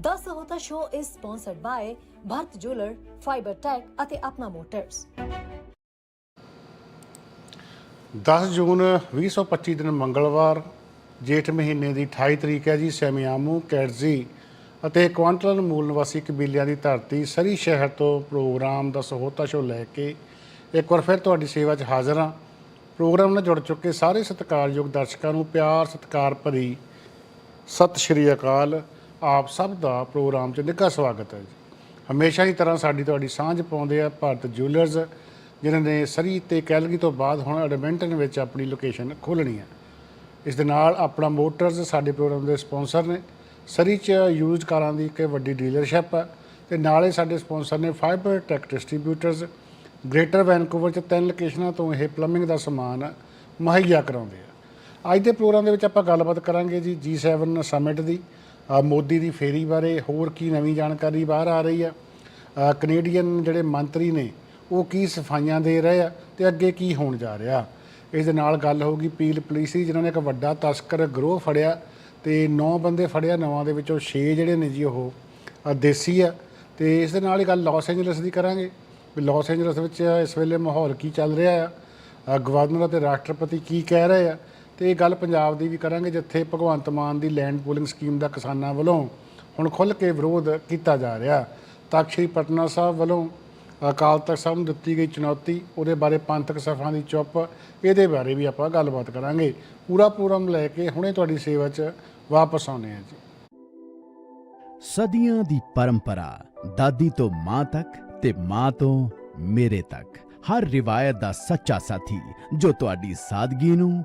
ਦਸ ਹੋਤਾ show is sponsored by Bharat jeweller fibre tech ਅਤੇ ਆਪਣਾ ਮੋਟਰਸ 10 ਜੂਨ 2025 ਦਿਨ ਮੰਗਲਵਾਰ, ਜੇਠ ਮਹੀਨੇ ਦੀ 28 ਤਰੀਕ ਹੈ ਜੀ, ਸੈਮਿਆਮੂ, ਕੈਟਜ਼ੀ ਅਤੇ ਕੁਆਂਟਲਨ ਮੂਲ ਨਿਵਾਸੀ ਕਬੀਲਿਆਂ ਦੀ ਧਰਤੀ ਸਰੀ ਸ਼ਹਿਰ ਤੋਂ ਪ੍ਰੋਗਰਾਮ ਦਾ ਸਹੋਤਾ ਸ਼ੋ ਲੈ ਕੇ ਇੱਕ ਵਾਰ ਫਿਰ ਤੁਹਾਡੀ ਸੇਵਾ 'ਚ ਹਾਜ਼ਰ ਹਾਂ। ਪ੍ਰੋਗਰਾਮ ਨਾਲ ਜੁੜ ਚੁੱਕੇ ਸਾਰੇ ਸਤਿਕਾਰਯੋਗ ਦਰਸ਼ਕਾਂ ਨੂੰ ਪਿਆਰ ਸਤਿਕਾਰ ਭਰੀ ਸਤਿ ਸ਼੍ਰੀ ਅਕਾਲ। ਆਪ ਸਭ ਦਾ ਪ੍ਰੋਗਰਾਮ 'ਚ ਨਿੱਘਾ ਸਵਾਗਤ ਹੈ ਜੀ। ਹਮੇਸ਼ਾ ਹੀ ਤਰ੍ਹਾਂ ਸਾਡੀ ਤੁਹਾਡੀ ਸਾਂਝ ਪਾਉਂਦੇ ਆ ਭਾਰਤ ਜੁਐਲਰਸ ਜਿਨ੍ਹਾਂ ਨੇ ਸਰੀ ਤੇ ਕੈਲਗਰੀ ਤੋਂ ਬਾਅਦ ਹੁਣ ਐਡਮਿੰਟਨ ਵਿੱਚ ਆਪਣੀ ਲੋਕੇਸ਼ਨ ਖੋਲ੍ਹਣੀ ਹੈ। ਇਸ ਦੇ ਨਾਲ ਆਪਣਾ ਮੋਟਰਸ ਸਾਡੇ ਪ੍ਰੋਗਰਾਮ ਦੇ ਸਪਾਂਸਰ ਨੇ। ਸਰੀ 'ਚ ਯੂਜ਼ਡ ਕਾਰਾਂ ਦੀ ਇੱਕ ਵੱਡੀ ਡੀਲਰਸ਼ਿਪ ਹੈ ਤੇ ਨਾਲੇ ਸਾਡੇ ਸਪਾਂਸਰ ਨੇ fibre tech distributors greater Vancouver 'ਚ ਤਿੰਨ ਲੋਕੇਸ਼ਨਾਂ ਤੋਂ ਇਹ ਪਲੰਬਿੰਗ ਦਾ ਸਮਾਨ ਮੁਹੱਈਆ ਕਰਾਉਂਦੇ ਆ। ਅੱਜ ਦੇ ਪ੍ਰੋਗਰਾਮ ਦੇ ਵਿੱਚ ਆਪਾਂ ਗੱਲਬਾਤ ਕਰਾਂਗੇ ਜੀ G7 ਸਮਿਟ ਦੀ ਮੋਦੀ ਦੀ ਫੇਰੀ ਬਾਰੇ ਹੋਰ ਕੀ ਨਵੀਂ ਜਾਣਕਾਰੀ ਬਾਹਰ ਆ ਰਹੀ ਆ। ਅ, ਕੈਨੇਡੀਅਨ ਜਿਹੜੇ ਮੰਤਰੀ ਨੇ ਉਹ ਕੀ ਸਫਾਈਆਂ ਦੇ ਰਹੇ ਆ ਤੇ ਅੱਗੇ ਕੀ ਹੋਣ ਜਾ ਰਿਹਾ। ਇਸ ਦੇ ਨਾਲ ਗੱਲ ਹੋਊਗੀ ਪੀਲ ਪੁਲਿਸ ਦੀ ਜਿਨ੍ਹਾਂ ਨੇ ਇੱਕ ਵੱਡਾ ਤਸਕਰ ਗਰੋਹ ਫੜਿਆ ਤੇ 9 ਬੰਦੇ ਫੜਿਆ ਨਵਾਂ ਦੇ ਵਿੱਚੋਂ 6 ਜਿਹੜੇ ਨੇ ਜੀ ਉਹ ਦੇਸੀ ਆ। ਤੇ ਇਸ ਦੇ ਨਾਲ ਹੀ ਗੱਲ ਲਾਸ ਐਂਜਲਸ ਦੀ ਕਰਾਂਗੇ। ਵੀ ਲਾਸ ਐਂਜਲਸ ਵਿੱਚ ਇਸ ਵੇਲੇ ਮਾਹੌਲ ਕੀ ਚੱਲ ਰਿਹਾ ਆ? ਗਵਰਨਰ ਅਤੇ ਰਾਸ਼ਟਰਪਤੀ ਕੀ ਕਹਿ ਰਹੇ ਆ? ਤੇ ਇਹ ਗੱਲ ਪੰਜਾਬ ਦੀ ਵੀ ਕਰਾਂਗੇ, ਜਿੱਥੇ ਭਗਵੰਤ ਮਾਨ ਦੀ ਲੈਂਡ ਪੂਲਿੰਗ ਸਕੀਮ ਦਾ ਕਿਸਾਨਾਂ ਵੱਲੋਂ ਹੁਣ ਖੁੱਲ੍ਹ ਕੇ ਵਿਰੋਧ ਕੀਤਾ ਜਾ ਰਿਹਾ। ਤਖ਼ਤ ਸ੍ਰੀ ਪਟਨਾ ਸਾਹਿਬ ਵੱਲੋਂ ਅਕਾਲ ਤਖਤ ਸਾਹਿਬ ਨੂੰ ਦਿੱਤੀ ਗਈ ਚੁਣੌਤੀ, ਉਹਦੇ ਬਾਰੇ ਪੰਥਕ ਸਫਾਂ ਦੀ ਚੁੱਪ, ਇਹਦੇ ਬਾਰੇ ਵੀ ਆਪਾਂ ਗੱਲਬਾਤ ਕਰਾਂਗੇ। ਪੂਰਾ ਪ੍ਰੋਗਰਾਮ ਲੈ ਕੇ ਹੁਣੇ ਤੁਹਾਡੀ ਸੇਵਾ 'ਚ ਵਾਪਸ ਆਉਨੇ ਆ ਜੀ। ਸਦੀਆਂ ਦੀ ਪਰੰਪਰਾ, ਦਾਦੀ ਤੋਂ ਮਾਂ ਤੱਕ ਤੇ ਮਾਂ ਤੋਂ ਮੇਰੇ ਤੱਕ। ਹਰ ਰਿਵਾਇਤ ਦਾ ਸੱਚਾ ਸਾਥੀ, ਜੋ ਤੁਹਾਡੀ ਸਾਦਗੀ ਨੂੰ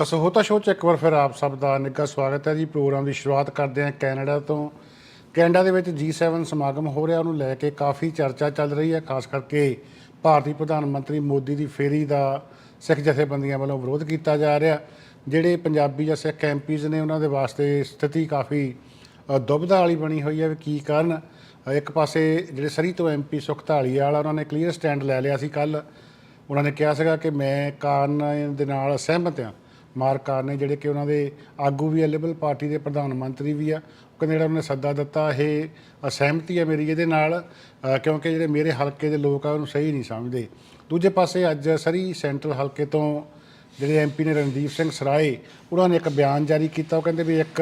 ਦੱਸੋ ਹੋਤਾ ਸ਼ੋਅ 'ਚ ਇੱਕ ਵਾਰ ਫਿਰ ਆਪ ਸਭ ਦਾ ਨਿੱਘਾ ਸਵਾਗਤ ਹੈ ਜੀ। ਪ੍ਰੋਗਰਾਮ ਦੀ ਸ਼ੁਰੂਆਤ ਕਰਦੇ ਹਾਂ ਕੈਨੇਡਾ ਤੋਂ। ਕੈਨੇਡਾ ਦੇ ਵਿੱਚ G7 ਸਮਾਗਮ ਹੋ ਰਿਹਾ ਉਹਨੂੰ ਲੈ ਕੇ ਕਾਫੀ ਚਰਚਾ ਚੱਲ ਰਹੀ ਹੈ ਖਾਸ ਕਰਕੇ ਭਾਰਤੀ ਪ੍ਰਧਾਨ ਮੰਤਰੀ ਮੋਦੀ ਦੀ ਫੇਰੀ ਦਾ ਸਿੱਖ ਜਥੇਬੰਦੀਆਂ ਵੱਲੋਂ ਵਿਰੋਧ ਕੀਤਾ ਜਾ ਰਿਹਾ। ਜਿਹੜੇ ਪੰਜਾਬੀ ਜਾਂ ਸਿੱਖ ਐਮਪੀਜ਼ ਨੇ ਉਹਨਾਂ ਦੇ ਵਾਸਤੇ ਸਥਿਤੀ ਕਾਫੀ ਅ, ਦੁਬਿਧਾ ਵਾਲੀ ਬਣੀ ਹੋਈ ਹੈ ਵੀ ਕੀ ਕਾਰਨ। ਇੱਕ ਪਾਸੇ ਜਿਹੜੇ ਸਰੀ ਤੋਂ ਐਮਪੀ ਸੁਖ ਵਾਲਾ ਉਹਨਾਂ ਨੇ ਕਲੀਅਰ ਸਟੈਂਡ ਲੈ ਲਿਆ ਸੀ ਕੱਲ ਉਹਨਾਂ ਨੇ ਕਿਹਾ ਸੀਗਾ ਕਿ ਮੈਂ ਕਾਰਨ ਦੇ ਨਾਲ ਸਹਿਮਤ ਹਾਂ। ਮਾਰ ਕਾਰਨ ਨੇ, ਜਿਹੜੇ ਕਿ ਉਹਨਾਂ ਦੇ ਆਗੂ ਵੀ ਹੈ ਲਿਬਰਲ ਪਾਰਟੀ ਦੇ ਪ੍ਰਧਾਨ ਮੰਤਰੀ ਵੀ ਆ, ਉਹ ਕਹਿੰਦੇ ਜਿਹੜਾ ਉਹਨੇ ਸੱਦਾ ਦਿੱਤਾ, ਇਹ ਅਸਹਿਮਤੀ ਹੈ ਮੇਰੀ ਇਹਦੇ ਨਾਲ ਕਿਉਂਕਿ ਜਿਹੜੇ ਮੇਰੇ ਹਲਕੇ ਦੇ ਲੋਕ ਆ, ਉਹਨੂੰ ਸਹੀ ਨਹੀਂ ਸਮਝਦੇ। ਦੂਜੇ ਪਾਸੇ ਅੱਜ ਸਰੀ ਸੈਂਟਰਲ ਹਲਕੇ ਤੋਂ ਜਿਹੜੇ ਐਮਪੀ ਨੇ ਰਣਦੀਪ ਸਿੰਘ ਸਰਾਏ, ਉਹਨਾਂ ਨੇ ਇੱਕ ਬਿਆਨ ਜਾਰੀ ਕੀਤਾ। ਉਹ ਕਹਿੰਦੇ ਵੀ ਇੱਕ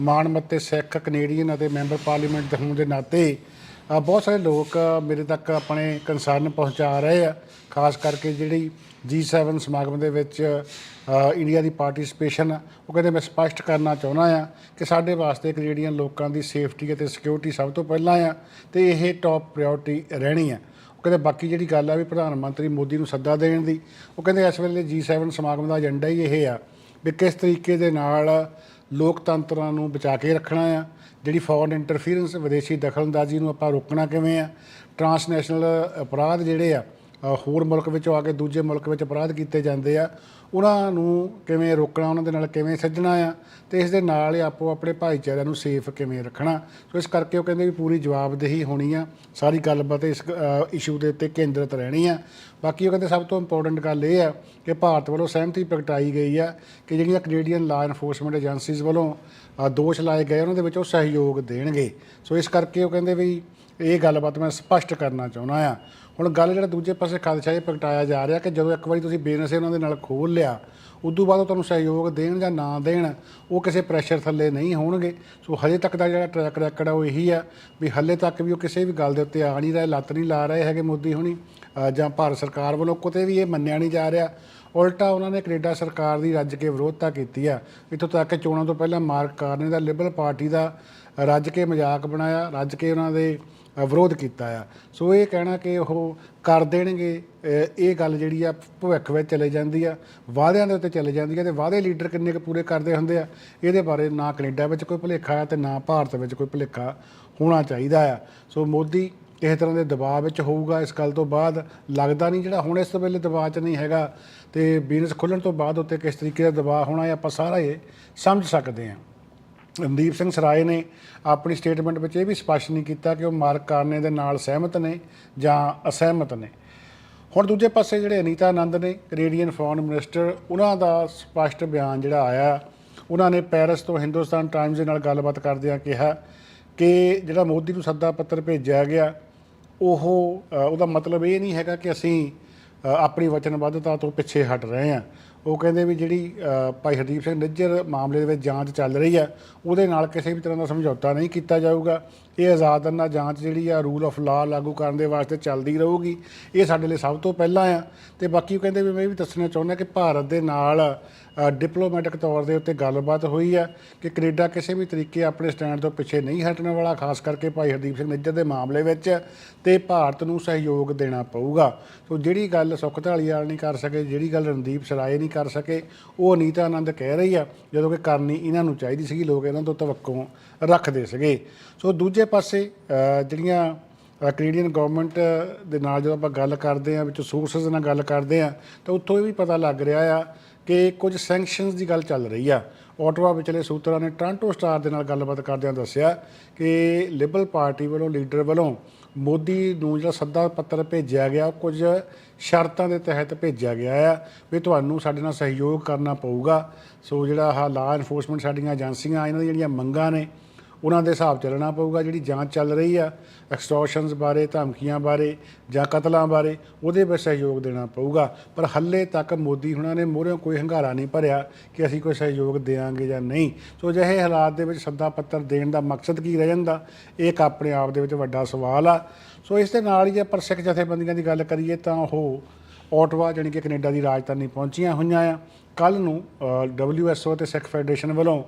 ਮਾਣਮੱਤੇ ਸਿੱਖ ਕੈਨੇਡੀਅਨ ਅਤੇ ਮੈਂਬਰ ਪਾਰਲੀਮੈਂਟ ਦੇ ਹੋਣ ਦੇ ਨਾਤੇ ਬਹੁਤ ਸਾਰੇ ਲੋਕ ਮੇਰੇ ਤੱਕ ਆਪਣੇ ਕੰਸਰਨ ਪਹੁੰਚਾ ਰਹੇ ਆ, ਖਾਸ ਕਰਕੇ ਜਿਹੜੀ G7 ਸਮਾਗਮ ਦੇ ਵਿੱਚ ਇੰਡੀਆ ਦੀ ਪਾਰਟਿਸਿਪੇਸ਼ਨ ਉਹ ਕਹਿੰਦੇ ਮੈਂ ਸਪਸ਼ਟ ਕਰਨਾ ਚਾਹੁੰਦਾ ਆ ਕਿ ਸਾਡੇ ਵਾਸਤੇ ਕੈਨੇਡੀਅਨ ਲੋਕਾਂ ਦੀ ਸੇਫਟੀ ਅਤੇ ਸਿਕਿਉਰਿਟੀ ਸਭ ਤੋਂ ਪਹਿਲਾਂ ਆ, ਤੇ ਇਹ ਟੌਪ ਪ੍ਰਾਇੋਰਟੀ ਰਹਿਣੀ ਆ। ਉਹ ਕਹਿੰਦੇ ਬਾਕੀ ਜਿਹੜੀ ਗੱਲ ਆ ਵੀ ਪ੍ਰਧਾਨ ਮੰਤਰੀ ਮੋਦੀ ਨੂੰ ਸੱਦਾ ਦੇਣ ਦੀ, ਉਹ ਕਹਿੰਦੇ ਇਸ ਵੇਲੇ G7 ਸਮਾਗਮ ਦਾ ਏਜੰਡਾ ਹੀ ਇਹ ਆ ਵੀ ਕਿਸ ਤਰੀਕੇ ਦੇ ਨਾਲ ਲੋਕਤੰਤਰਾਂ ਨੂੰ ਬਚਾ ਕੇ ਰੱਖਣਾ ਆ, ਜਿਹੜੀ ਫੋਰਨ ਇੰਟਰਫੀਰੈਂਸ ਵਿਦੇਸ਼ੀ ਦਖਲਅੰਦਾਜ਼ੀ ਨੂੰ ਆਪਾਂ ਰੋਕਣਾ ਕਿਵੇਂ ਆ ਟਰਾਂਸਨੈਸ਼ਨਲ ਅਪਰਾਧ ਜਿਹੜੇ ਆ ਹੋਰ ਮੁਲਕ ਵਿੱਚੋਂ ਆ ਕੇ ਦੂਜੇ ਮੁਲਕ ਵਿੱਚ ਅਪਰਾਧ ਕੀਤੇ ਜਾਂਦੇ ਆ, ਉਹਨਾਂ ਨੂੰ ਕਿਵੇਂ ਰੋਕਣਾ, ਉਹਨਾਂ ਦੇ ਨਾਲ ਕਿਵੇਂ ਸੱਜਣਾ ਆ ਤੇ ਇਸ ਦੇ ਨਾਲ ਹੀ ਆਪੋ ਆਪਣੇ ਭਾਈਚਾਰਿਆਂ ਨੂੰ ਸੇਫ ਕਿਵੇਂ ਰੱਖਣਾ। ਸੋ ਇਸ ਕਰਕੇ ਉਹ ਕਹਿੰਦੇ ਵੀ ਪੂਰੀ ਜਵਾਬਦੇਹੀ ਹੋਣੀ ਆ, ਸਾਰੀ ਗੱਲਬਾਤ ਇਸ ਇਸ਼ੂ ਦੇ ਉੱਤੇ ਕੇਂਦਰਿਤ ਰਹਿਣੀ ਆ। ਬਾਕੀ ਉਹ ਕਹਿੰਦੇ ਸਭ ਤੋਂ ਇੰਪੋਰਟੈਂਟ ਗੱਲ ਇਹ ਆ ਕਿ ਭਾਰਤ ਵੱਲੋਂ ਸਹਿਮਤੀ ਪ੍ਰਗਟਾਈ ਗਈ ਆ ਕਿ ਜਿਹੜੀਆਂ ਕੈਨੇਡੀਅਨ ਲਾ ਐਨਫੋਰਸਮੈਂਟ ਏਜੰਸੀਜ਼ ਵੱਲੋਂ ਦੋਸ਼ ਲਾਏ ਗਏ ਉਹਨਾਂ ਦੇ ਵਿੱਚ ਉਹ ਸਹਿਯੋਗ ਦੇਣਗੇ। ਸੋ ਇਸ ਕਰਕੇ ਉਹ ਕਹਿੰਦੇ ਵੀ ਇਹ ਗੱਲਬਾਤ ਮੈਂ ਸਪਸ਼ਟ ਕਰਨਾ ਚਾਹੁੰਦਾ ਆ। ਹੁਣ ਗੱਲ ਜਿਹੜਾ ਦੂਜੇ ਪਾਸੇ ਖਦਸ਼ਾ ਇਹ ਪ੍ਰਗਟਾਇਆ ਜਾ ਰਿਹਾ ਕਿ ਜਦੋਂ ਇੱਕ ਵਾਰੀ ਤੁਸੀਂ ਬਿਜ਼ਨਸ ਉਹਨਾਂ ਦੇ ਨਾਲ ਖੋਲ ਲਿਆ, ਉਦੋਂ ਬਾਅਦ ਉਹ ਤੁਹਾਨੂੰ ਸਹਿਯੋਗ ਦੇਣ ਜਾਂ ਨਾ ਦੇਣ, ਉਹ ਕਿਸੇ ਪ੍ਰੈਸ਼ਰ ਥੱਲੇ ਨਹੀਂ ਹੋਣਗੇ। ਸੋ ਹਜੇ ਤੱਕ ਦਾ ਜਿਹੜਾ ਟਰੈਕ ਰੈਕਡ ਆ ਉਹ ਇਹੀ ਆ ਵੀ ਹਲੇ ਤੱਕ ਵੀ ਉਹ ਕਿਸੇ ਵੀ ਗੱਲ ਦੇ ਉੱਤੇ ਆ ਨਹੀਂ ਰਹੇ, ਲੱਤ ਨਹੀਂ ਲਾ ਰਹੇ ਹੈਗੇ ਮੋਦੀ ਹੁਣੀ ਜਾਂ ਭਾਰਤ ਸਰਕਾਰ ਵੱਲੋਂ ਕਿਤੇ ਵੀ ਇਹ ਮੰਨਿਆ ਨਹੀਂ ਜਾ ਰਿਹਾ। ਉਲਟਾ ਉਹਨਾਂ ਨੇ ਕੈਨੇਡਾ ਸਰਕਾਰ ਦੀ ਰੱਜ ਕੇ ਵਿਰੋਧਤਾ ਕੀਤੀ ਆ। ਇੱਥੋਂ ਤੱਕ ਕਿ ਚੋਣਾਂ ਤੋਂ ਪਹਿਲਾਂ ਮਾਰਕ ਕਾਰਨੇ ਦਾ ਲਿਬਰਲ ਪਾਰਟੀ ਦਾ ਰੱਜ ਕੇ ਮਜ਼ਾਕ ਬਣਾਇਆ, ਰੱਜ ਕੇ ਉਹਨਾਂ ਦੇ ਵਿਰੋਧ ਕੀਤਾ ਆ। ਸੋ ਇਹ ਕਹਿਣਾ ਕਿ ਉਹ ਕਰ ਦੇਣਗੇ ਇਹ ਗੱਲ ਜਿਹੜੀ ਆ ਭਵਿੱਖ ਵਿੱਚ ਚਲੇ ਜਾਂਦੀ ਆ, ਵਾਅਦਿਆਂ ਦੇ ਉੱਤੇ ਚਲੇ ਜਾਂਦੀ ਆ ਤੇ ਵਾਅਦੇ ਲੀਡਰ ਕਿੰਨੇ ਕੁ ਪੂਰੇ ਕਰਦੇ ਹੁੰਦੇ ਆ, ਇਹਦੇ ਬਾਰੇ ਨਾ ਕੈਨੇਡਾ ਵਿੱਚ ਕੋਈ ਭੁਲੇਖਾ ਆ ਤੇ ਨਾ ਭਾਰਤ ਵਿੱਚ ਕੋਈ ਭੁਲੇਖਾ ਹੋਣਾ ਚਾਹੀਦਾ ਆ। ਸੋ ਮੋਦੀ ਕਿਸੇ ਤਰ੍ਹਾਂ ਦੇ ਦਬਾਅ ਵਿੱਚ ਹੋਊਗਾ, ਇਸ ਗੱਲ ਤੋਂ ਬਾਅਦ ਲੱਗਦਾ ਨਹੀਂ ਜਿਹੜਾ ਹੁਣ ਇਸ ਵੇਲੇ ਦਬਾਅ 'ਚ ਨਹੀਂ ਹੈਗਾ ਤੇ ਬਿਜ਼ਨਸ ਖੁੱਲਣ ਤੋਂ ਬਾਅਦ ਉੱਤੇ ਕਿਸ ਤਰੀਕੇ ਦਾ ਦਬਾਅ ਹੋਣਾ ਇਹ ਆਪਾਂ ਸਾਰਾ ਇਹ ਸਮਝ ਸਕਦੇ ਹਾਂ। ਰਣਦੀਪ ਸਿੰਘ ਸਰਾਏ ਨੇ ਆਪਣੀ ਸਟੇਟਮੈਂਟ ਵਿੱਚ ਇਹ ਵੀ ਸਪਸ਼ਟ ਨਹੀਂ ਕੀਤਾ ਕਿ ਉਹ ਮਾਰਕ ਕਾਰਨੇ ਦੇ ਨਾਲ ਸਹਿਮਤ ਨੇ ਜਾਂ ਅਸਹਿਮਤ ਨੇ। ਹੁਣ ਦੂਜੇ ਪਾਸੇ ਜਿਹੜੇ ਅਨੀਤਾ ਆਨੰਦ ਨੇ ਕੈਨੇਡੀਅਨ ਫੋਰਨ ਮਿਨਿਸਟਰ ਉਹਨਾਂ ਦਾ ਸਪਸ਼ਟ ਬਿਆਨ ਜਿਹੜਾ ਆਇਆ, ਉਹਨਾਂ ਨੇ ਪੈਰਿਸ ਤੋਂ ਹਿੰਦੁਸਤਾਨ ਟਾਈਮਜ਼ ਦੇ ਨਾਲ ਗੱਲਬਾਤ ਕਰਦਿਆਂ ਕਿਹਾ ਕਿ ਜਿਹੜਾ ਮੋਦੀ ਨੂੰ ਸੱਦਾ ਪੱਤਰ ਭੇਜਿਆ ਗਿਆ, ਉਹ ਉਹਦਾ ਮਤਲਬ ਇਹ ਨਹੀਂ ਹੈਗਾ ਕਿ ਅਸੀਂ ਆਪਣੀ ਵਚਨਬੱਧਤਾ ਤੋਂ ਪਿੱਛੇ ਹਟ ਰਹੇ ਹਾਂ। ਉਹ ਕਹਿੰਦੇ ਵੀ ਜਿਹੜੀ ਭਾਈ ਹਰਦੀਪ ਸਿੰਘ ਨਿੱਜਰ ਮਾਮਲੇ ਦੇ ਵਿੱਚ ਜਾਂਚ ਚੱਲ ਰਹੀ ਆ ਉਹਦੇ ਨਾਲ ਕਿਸੇ ਵੀ ਤਰ੍ਹਾਂ ਦਾ ਸਮਝੌਤਾ ਨਹੀਂ ਕੀਤਾ ਜਾਊਗਾ। ਇਹ ਆਜ਼ਾਦਾਨਾ ਜਾਂਚ ਜਿਹੜੀ ਆ ਰੂਲ ਆਫ ਲਾ ਲਾਗੂ ਕਰਨ ਦੇ ਵਾਸਤੇ ਚੱਲਦੀ ਰਹੂਗੀ। ਇਹ ਸਾਡੇ ਲਈ ਸਭ ਤੋਂ ਪਹਿਲਾਂ ਆ। ਤੇ ਬਾਕੀ ਉਹ ਕਹਿੰਦੇ ਵੀ ਮੈਂ ਇਹ ਵੀ ਦੱਸਣਾ ਚਾਹੁੰਦਾ ਕਿ ਭਾਰਤ ਦੇ ਨਾਲ ਡਿਪਲੋਮੈਟਿਕ ਤੌਰ ਦੇ ਉੱਤੇ ਗੱਲਬਾਤ ਹੋਈ ਆ ਕਿ ਕੈਨੇਡਾ ਕਿਸੇ ਵੀ ਤਰੀਕੇ ਆਪਣੇ ਸਟੈਂਡ ਤੋਂ ਪਿੱਛੇ ਨਹੀਂ ਹਟਣ ਵਾਲਾ ਖਾਸ ਕਰਕੇ ਭਾਈ ਹਰਦੀਪ ਸਿੰਘ ਨਿੱਜਰ ਦੇ ਮਾਮਲੇ ਵਿੱਚ ਤੇ ਭਾਰਤ ਨੂੰ ਸਹਿਯੋਗ ਦੇਣਾ ਪਊਗਾ। ਸੋ ਜਿਹੜੀ ਗੱਲ ਸੁੱਖ ਢਾਲੀਵਾਲ ਨਹੀਂ ਕਰ ਸਕੇ ਜਿਹੜੀ ਗੱਲ ਰਣਦੀਪ ਸਰਾਏ ਨਹੀਂ ਕਰ ਸਕੇ ਉਹ ਅਨੀਤਾ ਆਨੰਦ ਕਹਿ ਰਹੀ ਆ ਜਦੋਂ ਕਿ ਕਰਨੀ ਇਹਨਾਂ ਨੂੰ ਚਾਹੀਦੀ ਸੀਗੀ ਲੋਕ ਇਹਨਾਂ ਤੋਂ ਤਵੱਕੋਂ ਰੱਖਦੇ ਸੀਗੇ। ਸੋ ਦੂਜੇ ਪਾਸੇ ਜਿਹੜੀਆਂ ਅ, ਕੈਨੇਡੀਅਨ ਗਵਰਨਮੈਂਟ ਦੇ ਨਾਲ ਜਦੋਂ ਆਪਾਂ ਗੱਲ ਕਰਦੇ ਆ ਵਿੱਚ ਸੋਰਸਸ ਨਾਲ ਗੱਲ ਕਰਦੇ ਆ ਤਾਂ ਉੱਥੋਂ ਇਹ ਵੀ ਪਤਾ ਲੱਗ ਰਿਹਾ ਆ ਕਿ ਕੁਝ ਸੈਂਕਸ਼ਨਸ ਦੀ ਗੱਲ ਚੱਲ ਰਹੀ ਆ। ਆਟਵਾ ਵਿਚਲੇ ਸੂਤਰਾਂ ਨੇ ਟ੍ਰਾਂਟੋ ਸਟਾਰ ਦੇ ਨਾਲ ਗੱਲਬਾਤ ਕਰਦਿਆਂ ਦੱਸਿਆ ਕਿ ਲਿਬਰਲ ਪਾਰਟੀ ਵੱਲੋਂ ਲੀਡਰ ਵੱਲੋਂ ਮੋਦੀ ਨੂੰ ਜਿਹੜਾ ਸੱਦਾ ਪੱਤਰ ਭੇਜਿਆ ਗਿਆ ਉਹ ਕੁਝ ਸ਼ਰਤਾਂ ਦੇ ਤਹਿਤ ਭੇਜਿਆ ਗਿਆ ਆ ਵੀ ਤੁਹਾਨੂੰ ਸਾਡੇ ਨਾਲ ਸਹਿਯੋਗ ਕਰਨਾ ਪਊਗਾ। ਸੋ ਜਿਹੜਾ ਆਹ ਲਾ ਐਨਫੋਰਸਮੈਂਟ ਸਾਡੀਆਂ ਏਜੰਸੀਆਂ, ਇਹਨਾਂ ਦੀਆਂ ਜਿਹੜੀਆਂ ਮੰਗਾਂ ਨੇ ਉਹਨਾਂ ਦੇ ਹਿਸਾਬ ਚੱਲਣਾ ਪਊਗਾ ਜਿਹੜੀ ਜਾਂਚ ਚੱਲ ਰਹੀ ਆ ਐਕਸਟੋਰਸ਼ਨਸ ਬਾਰੇ, ਧਮਕੀਆਂ ਬਾਰੇ ਜਾਂ ਕਤਲਾਂ ਬਾਰੇ, ਉਹਦੇ ਵਿੱਚ ਸਹਿਯੋਗ ਦੇਣਾ ਪਊਗਾ। ਪਰ ਹੱਲੇ ਤੱਕ ਮੋਦੀ ਹੁਣਾਂ ਨੇ ਮੋਹਰਿਓਂ ਕੋਈ ਹੰਗਾਰਾ ਨਹੀਂ ਭਰਿਆ ਕਿ ਅਸੀਂ ਕੋਈ ਸਹਿਯੋਗ ਦੇਵਾਂਗੇ ਜਾਂ ਨਹੀਂ। ਸੋ ਅਜਿਹੇ ਹਾਲਾਤ ਦੇ ਵਿੱਚ ਸੱਦਾ ਪੱਤਰ ਦੇਣ ਦਾ ਮਕਸਦ ਕੀ ਰਹਿ ਜਾਂਦਾ, ਇਹ ਇੱਕ ਆਪਣੇ ਆਪ ਦੇ ਵਿੱਚ ਵੱਡਾ ਸਵਾਲ ਆ। ਸੋ ਇਸ ਦੇ ਨਾਲ ਹੀ ਜੇ ਪਰ ਸਿੱਖ ਜਥੇਬੰਦੀਆਂ ਦੀ ਗੱਲ ਕਰੀਏ ਤਾਂ ਉਹ ਓਟਵਾ ਜਾਣੀ ਕਿ ਕੈਨੇਡਾ ਦੀ ਰਾਜਧਾਨੀ ਪਹੁੰਚੀਆਂ ਹੋਈਆਂ ਆ। ਕੱਲ ਨੂੰ ਡਬਲਯੂਐਸਓ ਤੇ ਸਿੱਖ ਫੈਡਰੇਸ਼ਨ ਵੱਲੋਂ